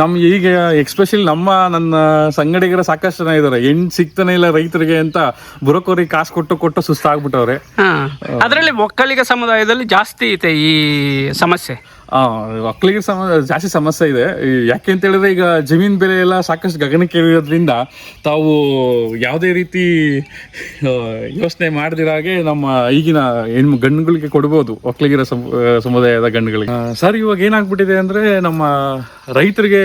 ನಮ್ಮ ಈಗ ಎಕ್ಸ್ಪೆಷಲಿ ನಮ್ಮ ನನ್ನ ಸಂಗಡಿಗರ ಸಾಕಷ್ಟು ಜನ ಇದ್ದಾರೆ ಹೆಣ್ ಸಿಗ್ತಾನೆ ಇಲ್ಲ ರೈತರಿಗೆ ಅಂತ ಬುರಕೋರಿ ಕಾಸು ಕೊಟ್ಟು ಕೊಟ್ಟು ಸುಸ್ತಾಗ್ಬಿಟ್ಟವ್ರೆ. ಅದರಲ್ಲಿ ಒಕ್ಕಲಿಗ ಸಮುದಾಯದಲ್ಲಿ ಜಾಸ್ತಿ ಐತೆ ಈ ಸಮಸ್ಯೆ. ಆ, ಒಕ್ಕಲಿಗೆ ಸಮ ಜಾಸ್ತಿ ಸಮಸ್ಯೆ ಇದೆ. ಯಾಕೆ ಅಂತ ಹೇಳಿದ್ರೆ ಈಗ ಜಮೀನು ಬೆಲೆ ಎಲ್ಲ ಸಾಕಷ್ಟು ಗಗನಕ್ಕೆ ಇರೋದ್ರಿಂದ ತಾವು ಯಾವುದೇ ರೀತಿ ಯೋಚನೆ ಮಾಡದಿರಾಗೆ ನಮ್ಮ ಈಗಿನ ಹೆಣ್ಣು ಗಂಡುಗಳಿಗೆ ಕೊಡ್ಬೋದು ಒಕ್ಕಲಿಗರ ಸಮುದಾಯದ ಗಂಡುಗಳಿಗೆ. ಸರ್ ಇವಾಗ ಏನಾಗ್ಬಿಟ್ಟಿದೆ ಅಂದರೆ ನಮ್ಮ ರೈತರಿಗೆ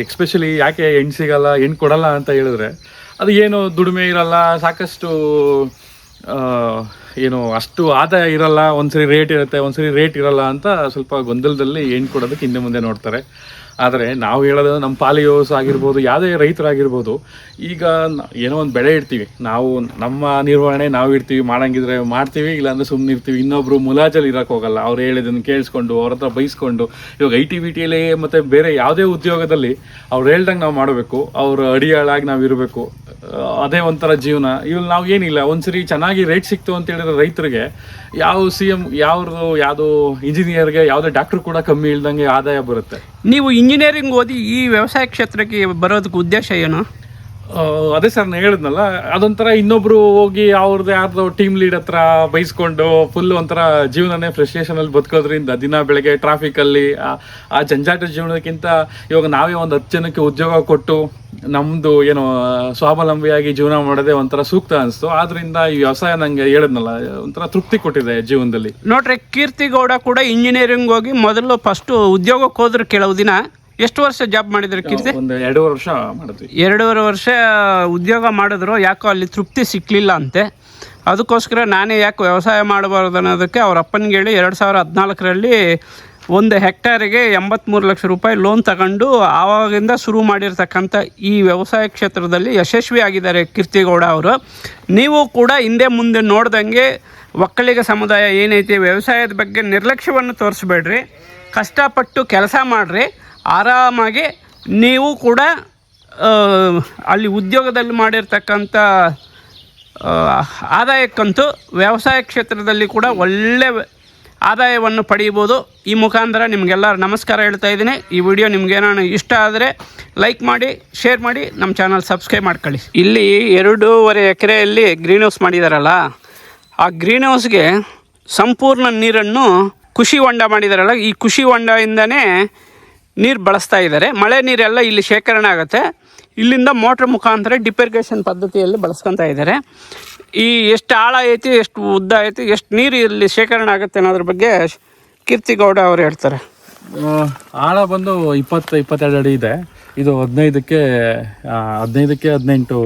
ಎಕ್ಸ್ಪೆಷಲಿ ಯಾಕೆ ಹೆಣ್ಣು ಸಿಗಲ್ಲ ಹೆಣ್ಣು ಕೊಡಲ್ಲ ಅಂತ ಹೇಳಿದ್ರೆ ಅದು ಏನು ದುಡಿಮೆ ಇರಲ್ಲ ಸಾಕಷ್ಟು ಏನು ಅಷ್ಟು ಆದಾಯ ಇರಲ್ಲ, ಒಂದ್ಸರಿ ರೇಟ್ ಇರುತ್ತೆ, ಒಂದ್ಸರಿ ರೇಟ್ ಇರಲ್ಲ ಅಂತ ಸ್ವಲ್ಪ ಗೊಂದಲದಲ್ಲಿ ಏನು ಕೊಡೋದಕ್ಕೆ ಹಿಂದೆ ಮುಂದೆ ನೋಡ್ತಾರೆ. ಆದರೆ ನಾವು ಹೇಳೋದು ನಮ್ಮ ಪಾಲಿಯೋಸ್ ಆಗಿರ್ಬೋದು, ಯಾವುದೇ ರೈತರಾಗಿರ್ಬೋದು, ಈಗ ಏನೋ ಒಂದು ಬೆಳೆ ಇಡ್ತೀವಿ. ನಾವು ನಮ್ಮ ನಿರ್ವಹಣೆ ನಾವು ಇಡ್ತೀವಿ, ಮಾಡಂಗಿದ್ರೆ ಮಾಡ್ತೀವಿ, ಇಲ್ಲಾಂದ್ರೆ ಸುಮ್ಮನೆ ಇರ್ತೀವಿ. ಇನ್ನೊಬ್ರು ಮುಲಾಜಲ್ಲಿ ಇರೋಕೆ ಹೋಗಲ್ಲ. ಅವ್ರು ಹೇಳಿದ್ದನ್ನು ಕೇಳಿಸ್ಕೊಂಡು, ಅವ್ರ ಹತ್ರ ಬೈಸ್ಕೊಂಡು, ಇವಾಗ ಐ ಟಿ ಬಿ ಟಿಯಲ್ಲಿ ಮತ್ತು ಬೇರೆ ಯಾವುದೇ ಉದ್ಯೋಗದಲ್ಲಿ ಅವ್ರು ಹೇಳ್ದಂಗೆ ನಾವು ಮಾಡಬೇಕು. ಅವ್ರ ಅಡಿಯಾಳಾಗಿ ನಾವು ಇರಬೇಕು ಅದೇ ಒಂಥರ ಜೀವನ. ಇವ್ರು ನಾವು ಏನಿಲ್ಲ ಒಂದ್ಸರಿ ಚೆನ್ನಾಗಿ ರೇಟ್ ಸಿಕ್ತು ಅಂತ ಹೇಳಿದ್ರೆ ರೈತರಿಗೆ ಯಾವ ಸಿ ಎಂ ಯಾವ್ದು ಯಾವುದು ಇಂಜಿನಿಯರ್ಗೆ ಯಾವುದೇ ಡಾಕ್ಟ್ರು ಕೂಡ ಕಮ್ಮಿ ಇಲ್ದಂಗೆ ಆದಾಯ ಬರುತ್ತೆ. ನೀವು ಇಂಜಿನಿಯರಿಂಗ್ ಓದಿ ಈ ವ್ಯವಸಾಯ ಕ್ಷೇತ್ರಕ್ಕೆ ಬರೋದಕ್ಕೆ ಉದ್ದೇಶ ಏನು? ಅದೇ ಸರ್ ನಾನು ಹೇಳಿದ್ನಲ್ಲ ಅದೊಂಥರ ಇನ್ನೊಬ್ರು ಹೋಗಿ ಅವ್ರದ್ದು ಯಾರ್ದು ಟೀಮ್ ಲೀಡ್ ಹತ್ರ ಬೈಸ್ಕೊಂಡು ಫುಲ್ ಒಂಥರ ಜೀವನನೇ ಫ್ರಸ್ಟ್ರೇಷನ್ ಅಲ್ಲಿ ಬದುಕೋದ್ರಿಂದ ದಿನ ಬೆಳಗ್ಗೆ ಟ್ರಾಫಿಕ್ ಅಲ್ಲಿ ಆ ಜಂಜಾಟ ಜೀವನಕ್ಕಿಂತ ಇವಾಗ ನಾವೇ ಒಂದು ಹತ್ತು ಜನಕ್ಕೆ ಉದ್ಯೋಗ ಕೊಟ್ಟು ನಮ್ದು ಏನು ಸ್ವಾವಲಂಬಿಯಾಗಿ ಜೀವನ ಮಾಡೋದೇ ಒಂಥರ ಸೂಕ್ತ ಅನಿಸ್ತು. ಆದ್ರಿಂದ ಈ ವ್ಯವಸಾಯ ನಂಗೆ ಹೇಳಿದ್ನಲ್ಲ ಒಂಥರ ತೃಪ್ತಿ ಕೊಟ್ಟಿದೆ ಜೀವನದಲ್ಲಿ. ನೋಡ್ರಿ ಕೀರ್ತಿಗೌಡ ಕೂಡ ಇಂಜಿನಿಯರಿಂಗ್ ಹೋಗಿ ಮೊದಲು ಫಸ್ಟ್ ಉದ್ಯೋಗಕ್ಕೆ ಹೋದ್ರು ಕೆಲವು ದಿನ. ಎಷ್ಟು ವರ್ಷ ಜಾಬ್ ಮಾಡಿದ್ರು ಕೀರ್ತಿ? ಒಂದು ಎರಡೂವರೆ ವರ್ಷ ಮಾಡಿದ್ವಿ. ಎರಡೂವರೆ ವರ್ಷ ಉದ್ಯೋಗ ಮಾಡಿದ್ರು ಯಾಕೋ ಅಲ್ಲಿ ತೃಪ್ತಿ ಸಿಕ್ಕಲಿಲ್ಲ ಅಂತೆ. ಅದಕ್ಕೋಸ್ಕರ ನಾನೇ ಯಾಕೆ ವ್ಯವಸಾಯ ಮಾಡಬಾರ್ದು ಅನ್ನೋದಕ್ಕೆ ಅವ್ರ ಅಪ್ಪನಿಗೆ ಹೇಳಿ ಎರಡು ಸಾವಿರ ಹದಿನಾಲ್ಕರಲ್ಲಿ ಒಂದು ಹೆಕ್ಟೇರಿಗೆ ಎಂಬತ್ತ್ಮೂರು ಲಕ್ಷ ರೂಪಾಯಿ ಲೋನ್ ತಗೊಂಡು ಆವಾಗಿಂದ ಶುರು ಮಾಡಿರ್ತಕ್ಕಂಥ ಈ ವ್ಯವಸಾಯ ಕ್ಷೇತ್ರದಲ್ಲಿ ಯಶಸ್ವಿ ಆಗಿದ್ದಾರೆ ಕೀರ್ತಿಗೌಡ ಅವರು. ನೀವು ಕೂಡ ಹಿಂದೆ ಮುಂದೆ ನೋಡ್ದಂಗೆ ಒಕ್ಕಲಿಗ ಸಮುದಾಯ ಏನೈತಿ, ವ್ಯವಸಾಯದ ಬಗ್ಗೆ ನಿರ್ಲಕ್ಷ್ಯವನ್ನು ತೋರಿಸ್ಬೇಡ್ರಿ. ಕಷ್ಟಪಟ್ಟು ಕೆಲಸ ಮಾಡಿರಿ. ಆರಾಮಾಗಿ ನೀವು ಕೂಡ ಅಲ್ಲಿ ಉದ್ಯೋಗದಲ್ಲಿ ಮಾಡಿರ್ತಕ್ಕಂಥ ಆದಾಯಕ್ಕಂತೂ ವ್ಯವಸಾಯ ಕ್ಷೇತ್ರದಲ್ಲಿ ಕೂಡ ಒಳ್ಳೆ ಆದಾಯವನ್ನು ಪಡೆಯಬೋದು ಈ ಮುಖಾಂತರ ನಿಮಗೆಲ್ಲ ನಮಸ್ಕಾರ ಹೇಳ್ತಾ ಇದ್ದೀನಿ. ಈ ವಿಡಿಯೋ ನಿಮ್ಗೇನಾದ್ರು ಇಷ್ಟ ಆದರೆ ಲೈಕ್ ಮಾಡಿ ಶೇರ್ ಮಾಡಿ ನಮ್ಮ ಚಾನಲ್ ಸಬ್ಸ್ಕ್ರೈಬ್ ಮಾಡ್ಕೊಳ್ಳಿ. ಇಲ್ಲಿ ಎರಡೂವರೆ ಎಕರೆಯಲ್ಲಿ ಗ್ರೀನ್ ಹೌಸ್ ಮಾಡಿದಾರಲ್ಲ, ಆ ಗ್ರೀನ್ ಹೌಸ್ಗೆ ಸಂಪೂರ್ಣ ನೀರನ್ನು ಕೃಷಿ ಹೊಂಡ ಮಾಡಿದಾರಲ್ಲ. ಈ ಕೃಷಿ ಹೊಂಡದಿಂದನೇ ನೀರು ಬಳಸ್ತಾ ಇದ್ದಾರೆ ಮಳೆ ನೀರೆಲ್ಲ ಇಲ್ಲಿ ಶೇಖರಣೆ ಆಗುತ್ತೆ. ಇಲ್ಲಿಂದ ಮೋಟ್ರ್ ಮುಖಾಂತರ ಡಿಪೆರ್ಗೇಷನ್ ಪದ್ಧತಿಯಲ್ಲಿ ಬಳಸ್ಕೊತಾ ಇದ್ದಾರೆ ಈ ಎಷ್ಟು ಆಳ ಐತಿ, ಎಷ್ಟು ಉದ್ದ ಐತಿ, ಎಷ್ಟು ನೀರು ಇಲ್ಲಿ ಶೇಖರಣೆ ಆಗುತ್ತೆ ಅನ್ನೋದ್ರ ಬಗ್ಗೆ ಕೀರ್ತಿಗೌಡ ಅವರು ಹೇಳ್ತಾರೆ. ಆಳ ಬಂದು ಇಪ್ಪತ್ತು, ಇಪ್ಪತ್ತೆರಡು ಅಡಿ ಇದೆ. ಇದು ಹದಿನೈದಕ್ಕೆ ಹದಿನೈದಕ್ಕೆ ಹದಿನೆಂಟು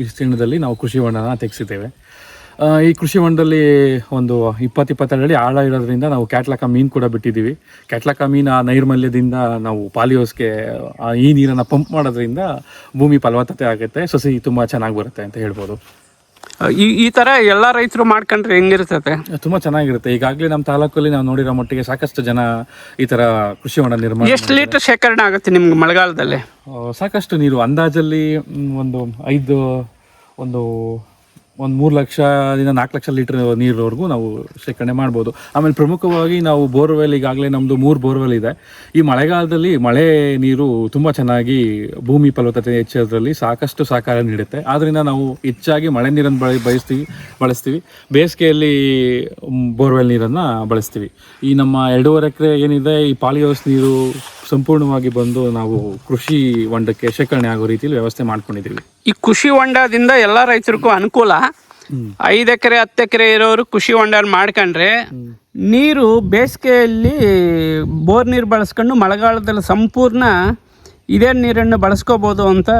ವಿಸ್ತೀರ್ಣದಲ್ಲಿ ನಾವು ಕೃಷಿ ಹೊಂಡನ ತೆಗೆಸಿದ್ದೇವೆ. ಈ ಕೃಷಿ ಹೊಂಡದಲ್ಲಿ ಒಂದು ಇಪ್ಪತ್ತು, ಇಪ್ಪತ್ತೆರಡು ಅಡಿ ಆಳ ಇರೋದ್ರಿಂದ ನಾವು ಕ್ಯಾಟ್ಲಕ ಮೀನು ಕೂಡ ಬಿಟ್ಟಿದ್ದೀವಿ. ಕ್ಯಾಟ್ಲಕ ಮೀನು ಆ ನೈರ್ಮಲ್ಯದಿಂದ ನಾವು ಪಾಲಿಯೋಸ್ಗೆ ಈ ನೀರನ್ನು ಪಂಪ್ ಮಾಡೋದ್ರಿಂದ ಭೂಮಿ ಫಲವತ್ತತೆ ಆಗುತ್ತೆ. ಸಸಿ ತುಂಬ ಚೆನ್ನಾಗಿ ಬರುತ್ತೆ ಅಂತ ಹೇಳ್ಬೋದು. ಈ ಈ ತರ ಎಲ್ಲ ರೈತರು ಮಾಡ್ಕೊಂಡ್ರೆ ಹೆಂಗಿರ್ತದೆ? ತುಂಬಾ ಚೆನ್ನಾಗಿರುತ್ತೆ. ಈಗಾಗಲೇ ನಮ್ಮ ತಾಲೂಕಲ್ಲಿ ನಾವು ನೋಡಿರೋ ಮಟ್ಟಿಗೆ ಸಾಕಷ್ಟು ಜನ ಈ ತರ ಕೃಷಿ ಹೊಂಡ ನಿರ್ಮಾಣ ಎಷ್ಟು ಲೀಟರ್ ಶೇಖರಣೆ ಆಗುತ್ತೆ ನಿಮ್ಗೆ ಮಳೆಗಾಲದಲ್ಲಿ? ಸಾಕಷ್ಟು ನೀರು. ಅಂದಾಜಲ್ಲಿ ಒಂದು ಐದು ಒಂದು ಒಂದು ಮೂರು ಲಕ್ಷದಿಂದ ನಾಲ್ಕು ಲಕ್ಷ ಲೀಟರ್ ನೀರವರೆಗೂ ನಾವು ಶೇಖರಣೆ ಮಾಡ್ಬೋದು. ಆಮೇಲೆ ಪ್ರಮುಖವಾಗಿ ನಾವು ಬೋರ್ವೆಲ್ ಈಗಾಗಲೇ ನಮ್ಮದು ಮೂರು ಬೋರ್ವೆಲ್ ಇದೆ. ಈ ಮಳೆಗಾಲದಲ್ಲಿ ಮಳೆ ನೀರು ತುಂಬ ಚೆನ್ನಾಗಿ ಭೂಮಿ ಫಲವತ್ತತೆ ಹೆಚ್ಚೋದ್ರಲ್ಲಿ ಸಾಕಷ್ಟು ಸಹಕಾರ ನೀಡುತ್ತೆ. ಆದ್ದರಿಂದ ನಾವು ಹೆಚ್ಚಾಗಿ ಮಳೆ ನೀರನ್ನು ಬಳ, ಬಯಸ್ತೀವಿ, ಬಳಸ್ತೀವಿ. ಬೇಸಿಗೆಯಲ್ಲಿ ಬೋರ್ವೆಲ್ ನೀರನ್ನು ಬಳಸ್ತೀವಿ. ಈ ನಮ್ಮ ಎರಡೂವರೆ ಎಕರೆ ಏನಿದೆ, ಈ ಪಾಲಿಹೌಸ್ ನೀರು ಸಂಪೂರ್ಣವಾಗಿ ಬಂದು ನಾವು ಕೃಷಿ ಹೊಂಡಕ್ಕೆ ಶೇಖರಣೆ ಆಗೋ ರೀತಿಯಲ್ಲಿ ವ್ಯವಸ್ಥೆ ಮಾಡ್ಕೊಂಡಿದ್ದೀವಿ. ಈ ಕೃಷಿ ಹೊಂಡದಿಂದ ಎಲ್ಲ ರೈತರಿಗೂ ಅನುಕೂಲ. ಐದು ಎಕರೆ ಹತ್ತು ಎಕರೆ ಇರೋರು ಕೃಷಿ ಹೊಂಡ ಮಾಡ್ಕೊಂಡ್ರೆ ನೀರು ಬೇಸಿಗೆಯಲ್ಲಿ ಬೋರ್ ನೀರು ಬಳಸ್ಕೊಂಡು ಮಳೆಗಾಲದಲ್ಲಿ ಸಂಪೂರ್ಣ ಇದೇ ನೀರನ್ನು ಬಳಸ್ಕೋಬೋದು ಅಂತ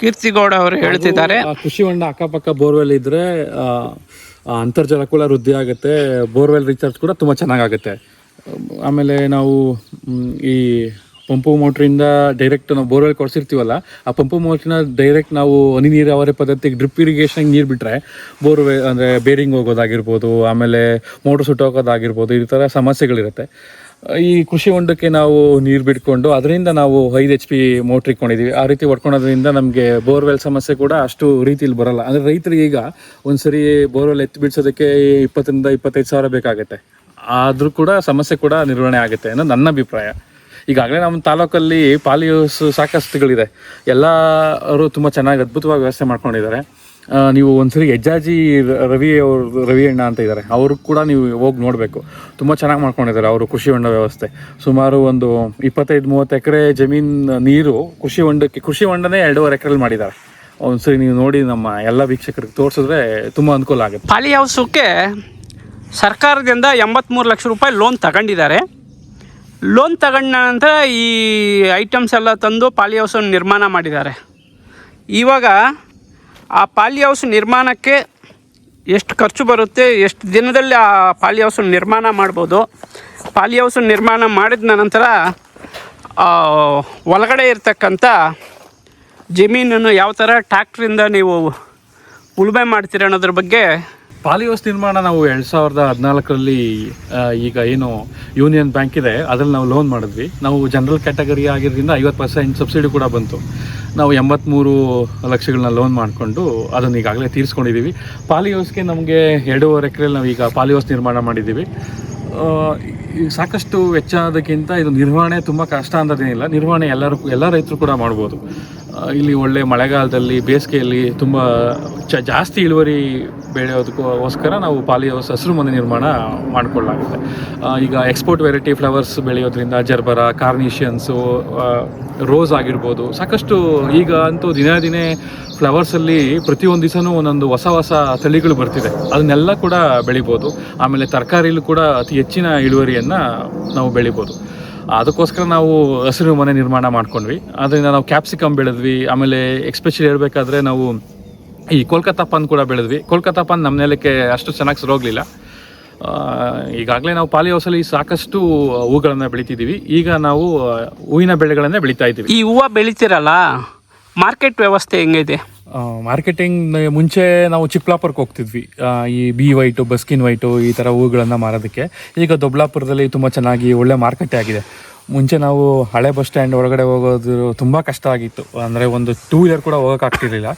ಕೀರ್ತಿಗೌಡ ಅವರು ಹೇಳ್ತಿದ್ದಾರೆ. ಕೃಷಿ ಹೊಂಡ ಅಕ್ಕಪಕ್ಕ ಬೋರ್ವೆಲ್ ಇದ್ರೆ ಅಂತರ್ಜಲ ಕೂಡ ವೃದ್ಧಿ ಆಗುತ್ತೆ. ಬೋರ್ವೆಲ್ ರೀಚಾರ್ಜ್ ಕೂಡ ತುಂಬ ಚೆನ್ನಾಗಾಗುತ್ತೆ. ಆಮೇಲೆ ನಾವು ಈ ಪಂಪು ಮೋಟ್ರಿಂದ ಡೈರೆಕ್ಟ್ ನಾವು ಬೋರ್ವೆಲ್ ಕೊಡಿಸಿರ್ತೀವಲ್ಲ, ಆ ಪಂಪು ಮೋಟ್ರಿನ ಡೈರೆಕ್ಟ್ ನಾವು ಹನಿ ನೀರಾವರಿ ಪದ್ಧತಿಗೆ ಡ್ರಿಪ್ ಇರಿಗೇಷನ್ ನೀರು ಬಿಟ್ಟರೆ ಬೋರ್ವೆ, ಅಂದರೆ ಬೇರಿಂಗ್ ಹೋಗೋದಾಗಿರ್ಬೋದು, ಆಮೇಲೆ ಮೋಟ್ರ್ ಸುಟ್ಟೋಗೋದಾಗಿರ್ಬೋದು ಈ ಥರ ಸಮಸ್ಯೆಗಳಿರುತ್ತೆ. ಈ ಕೃಷಿ ಹೊಂಡಕ್ಕೆ ನಾವು ನೀರು ಬಿಟ್ಕೊಂಡು ಅದರಿಂದ ನಾವು ಐದು ಎಚ್ ಪಿ ಮೋಟ್ರ್ ಇಟ್ಕೊಂಡಿದ್ದೀವಿ ಆ ರೀತಿ ಹೊಡ್ಕೊಳೋದ್ರಿಂದ ನಮಗೆ ಬೋರ್ವೆಲ್ ಸಮಸ್ಯೆ ಕೂಡ ಅಷ್ಟು ರೀತಿಲಿ ಬರೋಲ್ಲ. ಅಂದರೆ ರೈತರಿಗೆ ಈಗ ಒಂದು ಸರಿ ಬೋರ್ವೆಲ್ ಎತ್ತಿ ಬಿಡಿಸೋದಕ್ಕೆ ಇಪ್ಪತ್ತರಿಂದ ಇಪ್ಪತ್ತೈದು ಸಾವಿರ ಬೇಕಾಗುತ್ತೆ. ಆದರೂ ಕೂಡ ಸಮಸ್ಯೆ ಕೂಡ ನಿರ್ವಹಣೆ ಆಗುತ್ತೆ ಅನ್ನೋ ನನ್ನ ಅಭಿಪ್ರಾಯ. ಈಗಾಗಲೇ ನಮ್ಮ ತಾಲೂಕಲ್ಲಿ ಪಾಲಿಯೋಸ್ ಸಾಕಷ್ಟುಗಳಿದೆ. ಎಲ್ಲರೂ ತುಂಬ ಚೆನ್ನಾಗಿ ಅದ್ಭುತವಾಗಿ ವ್ಯವಸ್ಥೆ ಮಾಡ್ಕೊಂಡಿದ್ದಾರೆ. ನೀವು ಒಂದ್ಸರಿ ಹೆಜ್ಜಾಜಿ ರ- ರವಿ ಅವರು, ರವಿ ಅಣ್ಣ ಅಂತ ಇದ್ದಾರೆ. ಅವರು ಕೂಡ ನೀವು ಹೋಗಿ ನೋಡಬೇಕು. ತುಂಬ ಚೆನ್ನಾಗಿ ಮಾಡ್ಕೊಂಡಿದ್ದಾರೆ ಅವರು ಕೃಷಿ ಹೊಂಡ ವ್ಯವಸ್ಥೆ. ಸುಮಾರು ಒಂದು ಇಪ್ಪತ್ತೈದು, ಮೂವತ್ತು ಎಕರೆ ಜಮೀನು ನೀರು ಕೃಷಿ ಹೊಂಡಕ್ಕೆ, ಕೃಷಿ ಹೊಂಡನೇ ಎರಡೂವರೆ ಎಕರೆಲಿ ಮಾಡಿದ್ದಾರೆ. ಒಂದ್ಸರಿ ನೀವು ನೋಡಿ ನಮ್ಮ ಎಲ್ಲ ವೀಕ್ಷಕರಿಗೆ ತೋರಿಸಿದ್ರೆ ತುಂಬ ಅನುಕೂಲ ಆಗುತ್ತೆ. ಪಾಲಿ ಹೌಸಕ್ಕೆ ಸರ್ಕಾರದಿಂದ ಎಂಬತ್ತ್ಮೂರು ಲಕ್ಷ ರೂಪಾಯಿ ಲೋನ್ ತಗೊಂಡಿದ್ದಾರೆ. ಲೋನ್ ತಗೊಂಡ ನಂತರ ಈ ಐಟಮ್ಸ್ ಎಲ್ಲ ತಂದು ಪಾಲಿ ಹೌಸನ್ನು ನಿರ್ಮಾಣ ಮಾಡಿದ್ದಾರೆ. ಇವಾಗ ಆ ಪಾಲಿ ಹೌಸ್ ನಿರ್ಮಾಣಕ್ಕೆ ಎಷ್ಟು ಖರ್ಚು ಬರುತ್ತೆ, ಎಷ್ಟು ದಿನದಲ್ಲಿ ಆ ಪಾಲಿ ಹೌಸನ್ನು ನಿರ್ಮಾಣ ಮಾಡ್ಬೋದು ಪಾಲಿ ಹೌಸನ್ನು ನಿರ್ಮಾಣ ಮಾಡಿದ ನಂತರ ಒಳಗಡೆ ಇರ್ತಕ್ಕಂಥ ಜಮೀನನ್ನು ಯಾವ ಥರ ಟ್ಯಾಕ್ಟ್ರಿಂದ ನೀವು ಉಳುಮೆ ಮಾಡ್ತೀರ ಅನ್ನೋದ್ರ ಬಗ್ಗೆ ಪಾಲಿಯೋಸ್ ನಿರ್ಮಾಣ ನಾವು ಎರಡು ಸಾವಿರದ ಹದಿನಾಲ್ಕರಲ್ಲಿ ಈಗ ಏನು ಯೂನಿಯನ್ ಬ್ಯಾಂಕ್ ಇದೆ, ಅದ್ರಲ್ಲಿ ನಾವು ಲೋನ್ ಮಾಡಿದ್ವಿ. ನಾವು ಜನರಲ್ ಕ್ಯಾಟಗರಿ ಆಗಿರೋದ್ರಿಂದ ಐವತ್ತು ಪರ್ಸೆಂಟ್ ಸಬ್ಸಿಡಿ ಕೂಡ ಬಂತು. ನಾವು ಎಂಬತ್ತ್ಮೂರು ಲಕ್ಷಗಳನ್ನ ಲೋನ್ ಮಾಡಿಕೊಂಡು ಅದನ್ನು ಈಗಾಗಲೇ ತೀರಿಸ್ಕೊಂಡಿದ್ದೀವಿ ಪಾಲಿಯೋಸ್ಗೆ ನಮಗೆ ಎರಡೂವರೆ ಎಕರೆಯಲ್ಲಿ ನಾವು ಈಗ ಪಾಲಿಯೋಸ್ ನಿರ್ಮಾಣ ಮಾಡಿದ್ದೀವಿ ಸಾಕಷ್ಟು ವೆಚ್ಚ ಅದಕ್ಕಿಂತ ಇದು ನಿರ್ವಹಣೆ ತುಂಬ ಕಷ್ಟ ಅನ್ನೋದೇನಿಲ್ಲ. ನಿರ್ವಹಣೆ ಎಲ್ಲರೂ, ಎಲ್ಲ ರೈತರು ಕೂಡ ಮಾಡ್ಬೋದು. ಇಲ್ಲಿ ಒಳ್ಳೆ ಮಳೆಗಾಲದಲ್ಲಿ ಬೇಸಿಗೆಯಲ್ಲಿ ತುಂಬ ಚ ಜಾಸ್ತಿ ಇಳುವರಿ ಬೆಳೆಯೋದಕ್ಕೋಸ್ಕರ ನಾವು ಪಾಲಿ ಹೌಸ್ ಹಸಿರು ಮನೆ ನಿರ್ಮಾಣ ಮಾಡಿಕೊಳ್ಳಲಾಗುತ್ತೆ. ಈಗ ಎಕ್ಸ್ಪೋರ್ಟ್ ವೆರೈಟಿ ಫ್ಲವರ್ಸ್ ಬೆಳೆಯೋದ್ರಿಂದ ಜರ್ಬರ, ಕಾರ್ನಿಷಿಯನ್ಸು ರೋಸ್ ಆಗಿರ್ಬೋದು, ಸಾಕಷ್ಟು ಈಗ ಅಂತೂ ದಿನ ದಿನೇ ಫ್ಲವರ್ಸಲ್ಲಿ ಪ್ರತಿಯೊಂದು ದಿವಸನೂ ಒಂದೊಂದು ಹೊಸ ಹೊಸ ತಳಿಗಳು ಬರ್ತಿದೆ. ಅದನ್ನೆಲ್ಲ ಕೂಡ ಬೆಳಿಬೋದು. ಆಮೇಲೆ ತರಕಾರಿಲೂ ಕೂಡ ಅತಿ ಹೆಚ್ಚಿನ ಇಳುವರಿಯನ್ನು ನಾವು ಬೆಳಿಬೋದು. ಅದಕ್ಕೋಸ್ಕರ ನಾವು ಹಸಿರು ಮನೆ ನಿರ್ಮಾಣ ಮಾಡ್ಕೊಂಡ್ವಿ. ಅದರಿಂದ ನಾವು ಕ್ಯಾಪ್ಸಿಕಮ್ ಬೆಳೆದ್ವಿ. ಆಮೇಲೆ ಎಕ್ಸ್ಪೆಷಲಿ ಹೇಳಬೇಕಾದ್ರೆ ನಾವು ಈ ಕೋಲ್ಕತ್ತಾ ಪಾನ್ ಕೂಡ ಬೆಳೆದ್ವಿ. ಕೋಲ್ಕತ್ತಾ ಪಾನ್ ನಮ್ಮ ನೆಲಕ್ಕೆ ಅಷ್ಟು ಚೆನ್ನಾಗಿ ಸರೋಗಲಿಲ್ಲ ಈಗಾಗಲೇ ನಾವು ಪಾಲಿ ಹೌಸಲ್ಲಿ ಸಾಕಷ್ಟು ಹೂಗಳನ್ನು ಬೆಳಿತಿದ್ದೀವಿ. ಈಗ ನಾವು ಹೂವಿನ ಬೆಳೆಗಳನ್ನೇ ಬೆಳೀತಾ ಇದ್ದೀವಿ. ಈ ಹೂವು ಬೆಳಿತೀರಲ್ಲ ಮಾರ್ಕೆಟ್ ವ್ಯವಸ್ಥೆ ಹೆಂಗಿದೆ ಮಾರ್ಕೆಟಿಂಗ್ ಮುಂಚೆ ನಾವು ಚಿಕ್ಕಬಳ್ಳಾಪುರಕ್ಕೆ ಹೋಗ್ತಿದ್ವಿ. ಈ ಬಿ ವೈಟು, ಬಸ್ಕಿನ್ ವೈಟು, ಈ ಥರ ಹೂಗಳನ್ನು ಮಾರೋದಕ್ಕೆ. ಈಗ ದೊಡ್ಡಬಳ್ಳಾಪುರದಲ್ಲಿ ತುಂಬ ಚೆನ್ನಾಗಿ ಒಳ್ಳೆ ಮಾರುಕಟ್ಟೆ ಆಗಿದೆ. ಮುಂಚೆ ನಾವು ಹಳೆ ಬಸ್ ಸ್ಟ್ಯಾಂಡ್ ಒಳಗಡೆ ಹೋಗೋದು ತುಂಬ ಕಷ್ಟ ಆಗಿತ್ತು. ಅಂದರೆ ಒಂದು ಟೂ ವೀಲರ್ ಕೂಡ ಹೋಗೋಕ್ಕಾಗ್ತಿರ್ಲಿಲ್ಲ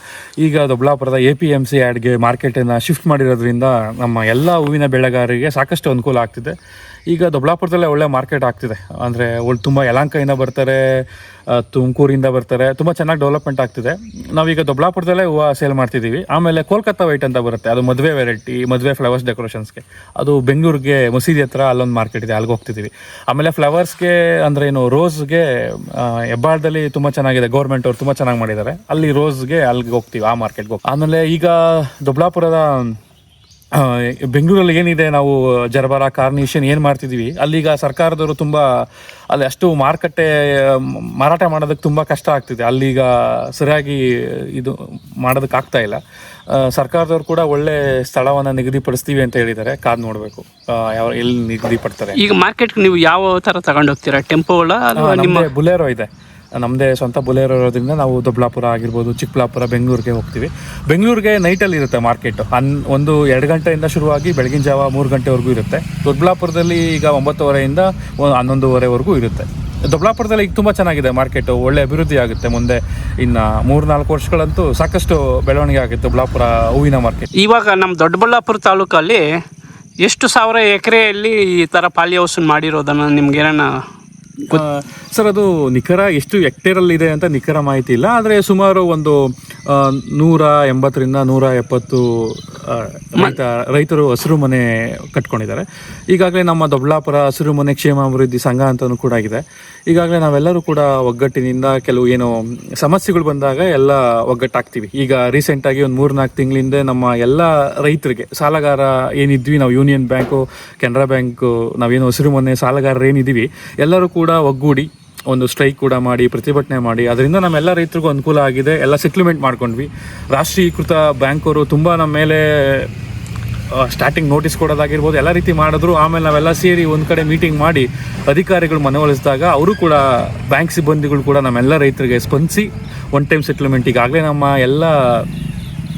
ಈಗ ದೊಡ್ಡಬಳ್ಳಾಪುರದ ಎ ಪಿ ಎಂ ಸಿ ಆ್ಯಡ್ಗೆ ಮಾರ್ಕೆಟನ್ನು ಶಿಫ್ಟ್ ಮಾಡಿರೋದ್ರಿಂದ ನಮ್ಮ ಎಲ್ಲ ಹೂವಿನ ಬೆಳೆಗಾರರಿಗೆ ಸಾಕಷ್ಟು ಅನುಕೂಲ ಆಗ್ತಿದೆ. ಈಗ ದೊಡ್ಡಬಳ್ಳಾಪುರದಲ್ಲೇ ಒಳ್ಳೆ ಮಾರ್ಕೆಟ್ ಆಗ್ತಿದೆ. ಅಂದರೆ ಒಳ್ಳೆ ತುಂಬ ಯಲಹಂಕದಿಂದ ಬರ್ತಾರೆ. ತುಮಕೂರಿಂದ ಬರ್ತಾರೆ. ತುಂಬ ಚೆನ್ನಾಗಿ ಡೆವಲಪ್ಮೆಂಟ್ ಆಗ್ತಿದೆ. ನಾವೀಗ ದೊಬ್ಬಳಾಪುರದಲ್ಲೇ ಹೂವು ಸೇಲ್ ಮಾಡ್ತಿದ್ದೀವಿ ಆಮೇಲೆ ಕೋಲ್ಕತ್ತಾ ವೈಟ್ ಅಂತ ಬರುತ್ತೆ. ಅದು ಮದುವೆ ವೆರೈಟಿ ಮದುವೆ ಫ್ಲವರ್ಸ್ ಡೆಕೋರೇಷನ್ಸ್ಗೆ ಅದು ಬೆಂಗಳೂರಿಗೆ ಮಸೀದಿ ಹತ್ರ ಅಲ್ಲೊಂದು ಮಾರ್ಕೆಟ್ ಇದೆ ಅಲ್ಲಿಗೆ ಹೋಗ್ತಿದ್ದೀವಿ ಆಮೇಲೆ ಫ್ಲವರ್ಸ್ಗೆ ಅಂದರೆ ಏನು ರೋಸ್ಗೆ ಹೆಬ್ಬಾಳದಲ್ಲಿ ತುಂಬ ಚೆನ್ನಾಗಿದೆ. ಗೌರ್ಮೆಂಟ್ ಅವರು ತುಂಬ ಚೆನ್ನಾಗಿ ಮಾಡಿದ್ದಾರೆ. ಅಲ್ಲಿ ರೋಸ್ಗೆ ಅಲ್ಲಿಗೆ ಹೋಗ್ತೀವಿ ಆ ಮಾರ್ಕೆಟ್ಗೆ ಹೋಗ್ತೀವಿ. ಆಮೇಲೆ ಈಗ ದೊಡ್ಡಬಳ್ಳಾಪುರದ ಆ, ಬೆಂಗಳೂರಲ್ಲಿ ಏನಿದೆ ನಾವು ಜರಬರ ಕಾರ್ನಿಷನ್ ಏನು ಮಾಡ್ತಿದ್ದೀವಿ ಅಲ್ಲಿಗ ಸರ್ಕಾರದವರು ತುಂಬ ಅಲ್ಲಿ ಅಷ್ಟು ಮಾರುಕಟ್ಟೆ ಮಾರಾಟ ಮಾಡೋದಕ್ಕೆ ತುಂಬ ಕಷ್ಟ ಆಗ್ತಿದೆ. ಅಲ್ಲಿಗ ಸರಿಯಾಗಿ ಇದು ಮಾಡೋದಕ್ಕೆ ಆಗ್ತಾ ಇಲ್ಲ. ಸರ್ಕಾರದವರು ಕೂಡ ಒಳ್ಳೆ ಸ್ಥಳವನ್ನು ನಿಗದಿಪಡಿಸ್ತೀವಿ ಅಂತ ಹೇಳಿದ್ದಾರೆ. ಕಾದು ನೋಡಬೇಕು. ಯಾವ ಎಲ್ಲಿ ನಿಗದಿಪಡ್ತಾರೆ ಈಗ ಮಾರ್ಕೆಟ್ಗೆ ನೀವು ಯಾವ ಥರ ತಗೊಂಡು ಹೋಗ್ತೀರಾ ಟೆಂಪೋಳ ನಿಮ್ಮ ಬುಲೆರೋ ಇದೆ. ನಮ್ಮದೇ ಸ್ವಂತ ಬುಲೇರೋ ಇರೋದ್ರಿಂದ ನಾವು ದೊಡ್ಡಬಳ್ಳಾಪುರ ಆಗಿರ್ಬೋದು, ಚಿಕ್ಕಬಳ್ಳಾಪುರ, ಬೆಂಗಳೂರಿಗೆ ಹೋಗ್ತೀವಿ. ಬೆಂಗಳೂರಿಗೆ ನೈಟಲ್ಲಿ ಇರುತ್ತೆ ಮಾರ್ಕೆಟ್ ಹನ್, ಒಂದು ಎರಡು ಗಂಟೆಯಿಂದ ಶುರುವಾಗಿ ಬೆಳಗಿನ ಜಾವ ಮೂರು ಗಂಟೆವರೆಗೂ ಇರುತ್ತೆ. ದೊಡ್ಡಬಳ್ಳಾಪುರದಲ್ಲಿ ಈಗ ಒಂಬತ್ತುವರೆಯಿಂದ ಹನ್ನೊಂದುವರೆವರೆಗೂ ಇರುತ್ತೆ. ದೊಡ್ಡಬಳ್ಳಾಪುರದಲ್ಲಿ ಈಗ ತುಂಬ ಚೆನ್ನಾಗಿದೆ ಮಾರ್ಕೆಟು ಒಳ್ಳೆ ಅಭಿವೃದ್ಧಿ ಆಗುತ್ತೆ. ಮುಂದೆ ಇನ್ನು ಮೂರು ನಾಲ್ಕು ವರ್ಷಗಳಂತೂ ಸಾಕಷ್ಟು ಬೆಳವಣಿಗೆ ಆಗುತ್ತೆ ದೊಡ್ಡಬಳ್ಳಾಪುರ ಹೂವಿನ ಮಾರ್ಕೆಟ್ ಇವಾಗ ನಮ್ಮ ದೊಡ್ಡಬಳ್ಳಾಪುರ ತಾಲೂಕಲ್ಲಿ ಎಷ್ಟು ಸಾವಿರ ಎಕರೆಯಲ್ಲಿ ಈ ಥರ ಪಾಲಿ ಹೌಸನ್ನು ಮಾಡಿರೋದನ್ನು ನಿಮ್ಗೆ ಏನಾನ ಸರ್, ಅದು ನಿಖರ ಎಷ್ಟು ಹೆಕ್ಟೇರಲ್ಲಿ ಇದೆ ಅಂತ ನಿಖರ ಮಾಹಿತಿ ಇಲ್ಲ, ಆದರೆ ಸುಮಾರು ಒಂದು ನೂರ ಎಂಬತ್ತರಿಂದ ನೂರ ಎಪ್ಪತ್ತು ರೈತರು ಹಸಿರು ಮನೆ ಕಟ್ಕೊಂಡಿದ್ದಾರೆ. ಈಗಾಗಲೇ ನಮ್ಮ ದೊಡ್ಡಾಪುರ ಹಸಿರು ಮನೆ ಕ್ಷೇಮಾಭಿವೃದ್ಧಿ ಸಂಘ ಅಂತಲೂ ಕೂಡ ಇದೆ ಈಗಾಗಲೇ ನಾವೆಲ್ಲರೂ ಕೂಡ ಒಗ್ಗಟ್ಟಿನಿಂದ ಕೆಲವು ಏನು ಸಮಸ್ಯೆಗಳು ಬಂದಾಗ ಎಲ್ಲ ಒಗ್ಗಟ್ಟಾಗ್ತೀವಿ. ಈಗ ರೀಸೆಂಟಾಗಿ ಒಂದು ಮೂರು ನಾಲ್ಕು ತಿಂಗಳಿಂದ ನಮ್ಮ ಎಲ್ಲ ರೈತರಿಗೆ ಸಾಲಗಾರ ಏನಿದ್ವಿ, ನಾವು ಯೂನಿಯನ್ ಬ್ಯಾಂಕು, ಕೆನರಾ ಬ್ಯಾಂಕು, ನಾವೇನು ಹಸಿರು ಮನೆ ಸಾಲಗಾರರು ಏನಿದ್ದೀವಿ ಎಲ್ಲರೂ ಕೂಡ ಒಗ್ಗೂಡಿ ಒಂದು ಸ್ಟ್ರೈಕ್ ಕೂಡ ಮಾಡಿ, ಪ್ರತಿಭಟನೆ ಮಾಡಿ, ಅದರಿಂದ ನಮ್ಮೆಲ್ಲ ರೈತರಿಗೂ ಅನುಕೂಲ ಆಗಿದೆ. ಎಲ್ಲ ಸೆಟ್ಲ್ಮೆಂಟ್ ಮಾಡ್ಕೊಂಡ್ವಿ. ರಾಷ್ಟ್ರೀಕೃತ ಬ್ಯಾಂಕವರು ತುಂಬ ನಮ್ಮ ಮೇಲೆ ಸ್ಟಾರ್ಟಿಂಗ್ ನೋಟಿಸ್ ಕೊಡೋದಾಗಿರ್ಬೋದು, ಎಲ್ಲ ರೀತಿ ಮಾಡಿದ್ರು. ಆಮೇಲೆ ನಾವೆಲ್ಲ ಸೇರಿ ಒಂದು ಕಡೆ ಮೀಟಿಂಗ್ ಮಾಡಿ ಅಧಿಕಾರಿಗಳು ಮನವೊಲಿಸಿದಾಗ ಅವರು ಕೂಡ ಬ್ಯಾಂಕ್ ಸಿಬ್ಬಂದಿಗಳು ಕೂಡ ನಮ್ಮೆಲ್ಲ ರೈತರಿಗೆ ಸ್ಪಂದಿಸಿ ಒನ್ ಟೈಮ್ ಸೆಟ್ಲ್ಮೆಂಟ್ ಈಗಾಗಲೇ ನಮ್ಮ ಎಲ್ಲ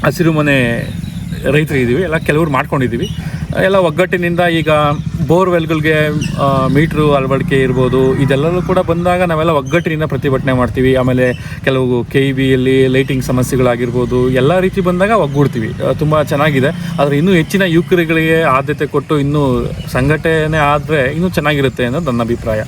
ಹಸಿರು ಮನೆ ರೈತರು ಇದ್ದೀವಿ ಎಲ್ಲ ಕೆಲವರು ಮಾಡ್ಕೊಂಡಿದ್ದೀವಿ. ಎಲ್ಲ ಒಗ್ಗಟ್ಟಿನಿಂದ ಈಗ ಬೋರ್ವೆಲ್ಗಳಿಗೆ ಮೀಟ್ರು ಅಳವಡಿಕೆ ಇರ್ಬೋದು, ಇದೆಲ್ಲರೂ ಕೂಡ ಬಂದಾಗ ನಾವೆಲ್ಲ ಒಗ್ಗಟ್ಟಿನಿಂದ ಪ್ರತಿಭಟನೆ ಮಾಡ್ತೀವಿ. ಆಮೇಲೆ ಕೆಲವು ಕೆ ಇ ಬಿಯಲ್ಲಿ ಲೈಟಿಂಗ್ ಸಮಸ್ಯೆಗಳಾಗಿರ್ಬೋದು, ಎಲ್ಲ ರೀತಿ ಬಂದಾಗ ಒಗ್ಗೂಡ್ತೀವಿ. ತುಂಬ ಚೆನ್ನಾಗಿದೆ. ಆದರೆ ಇನ್ನೂ ಹೆಚ್ಚಿನ ಯುವಕರುಗಳಿಗೆ ಆದ್ಯತೆ ಕೊಟ್ಟು ಇನ್ನೂ ಸಂಘಟನೆ ಆದರೆ ಇನ್ನೂ ಚೆನ್ನಾಗಿರುತ್ತೆ ಅನ್ನೋದು ನನ್ನ ಅಭಿಪ್ರಾಯ.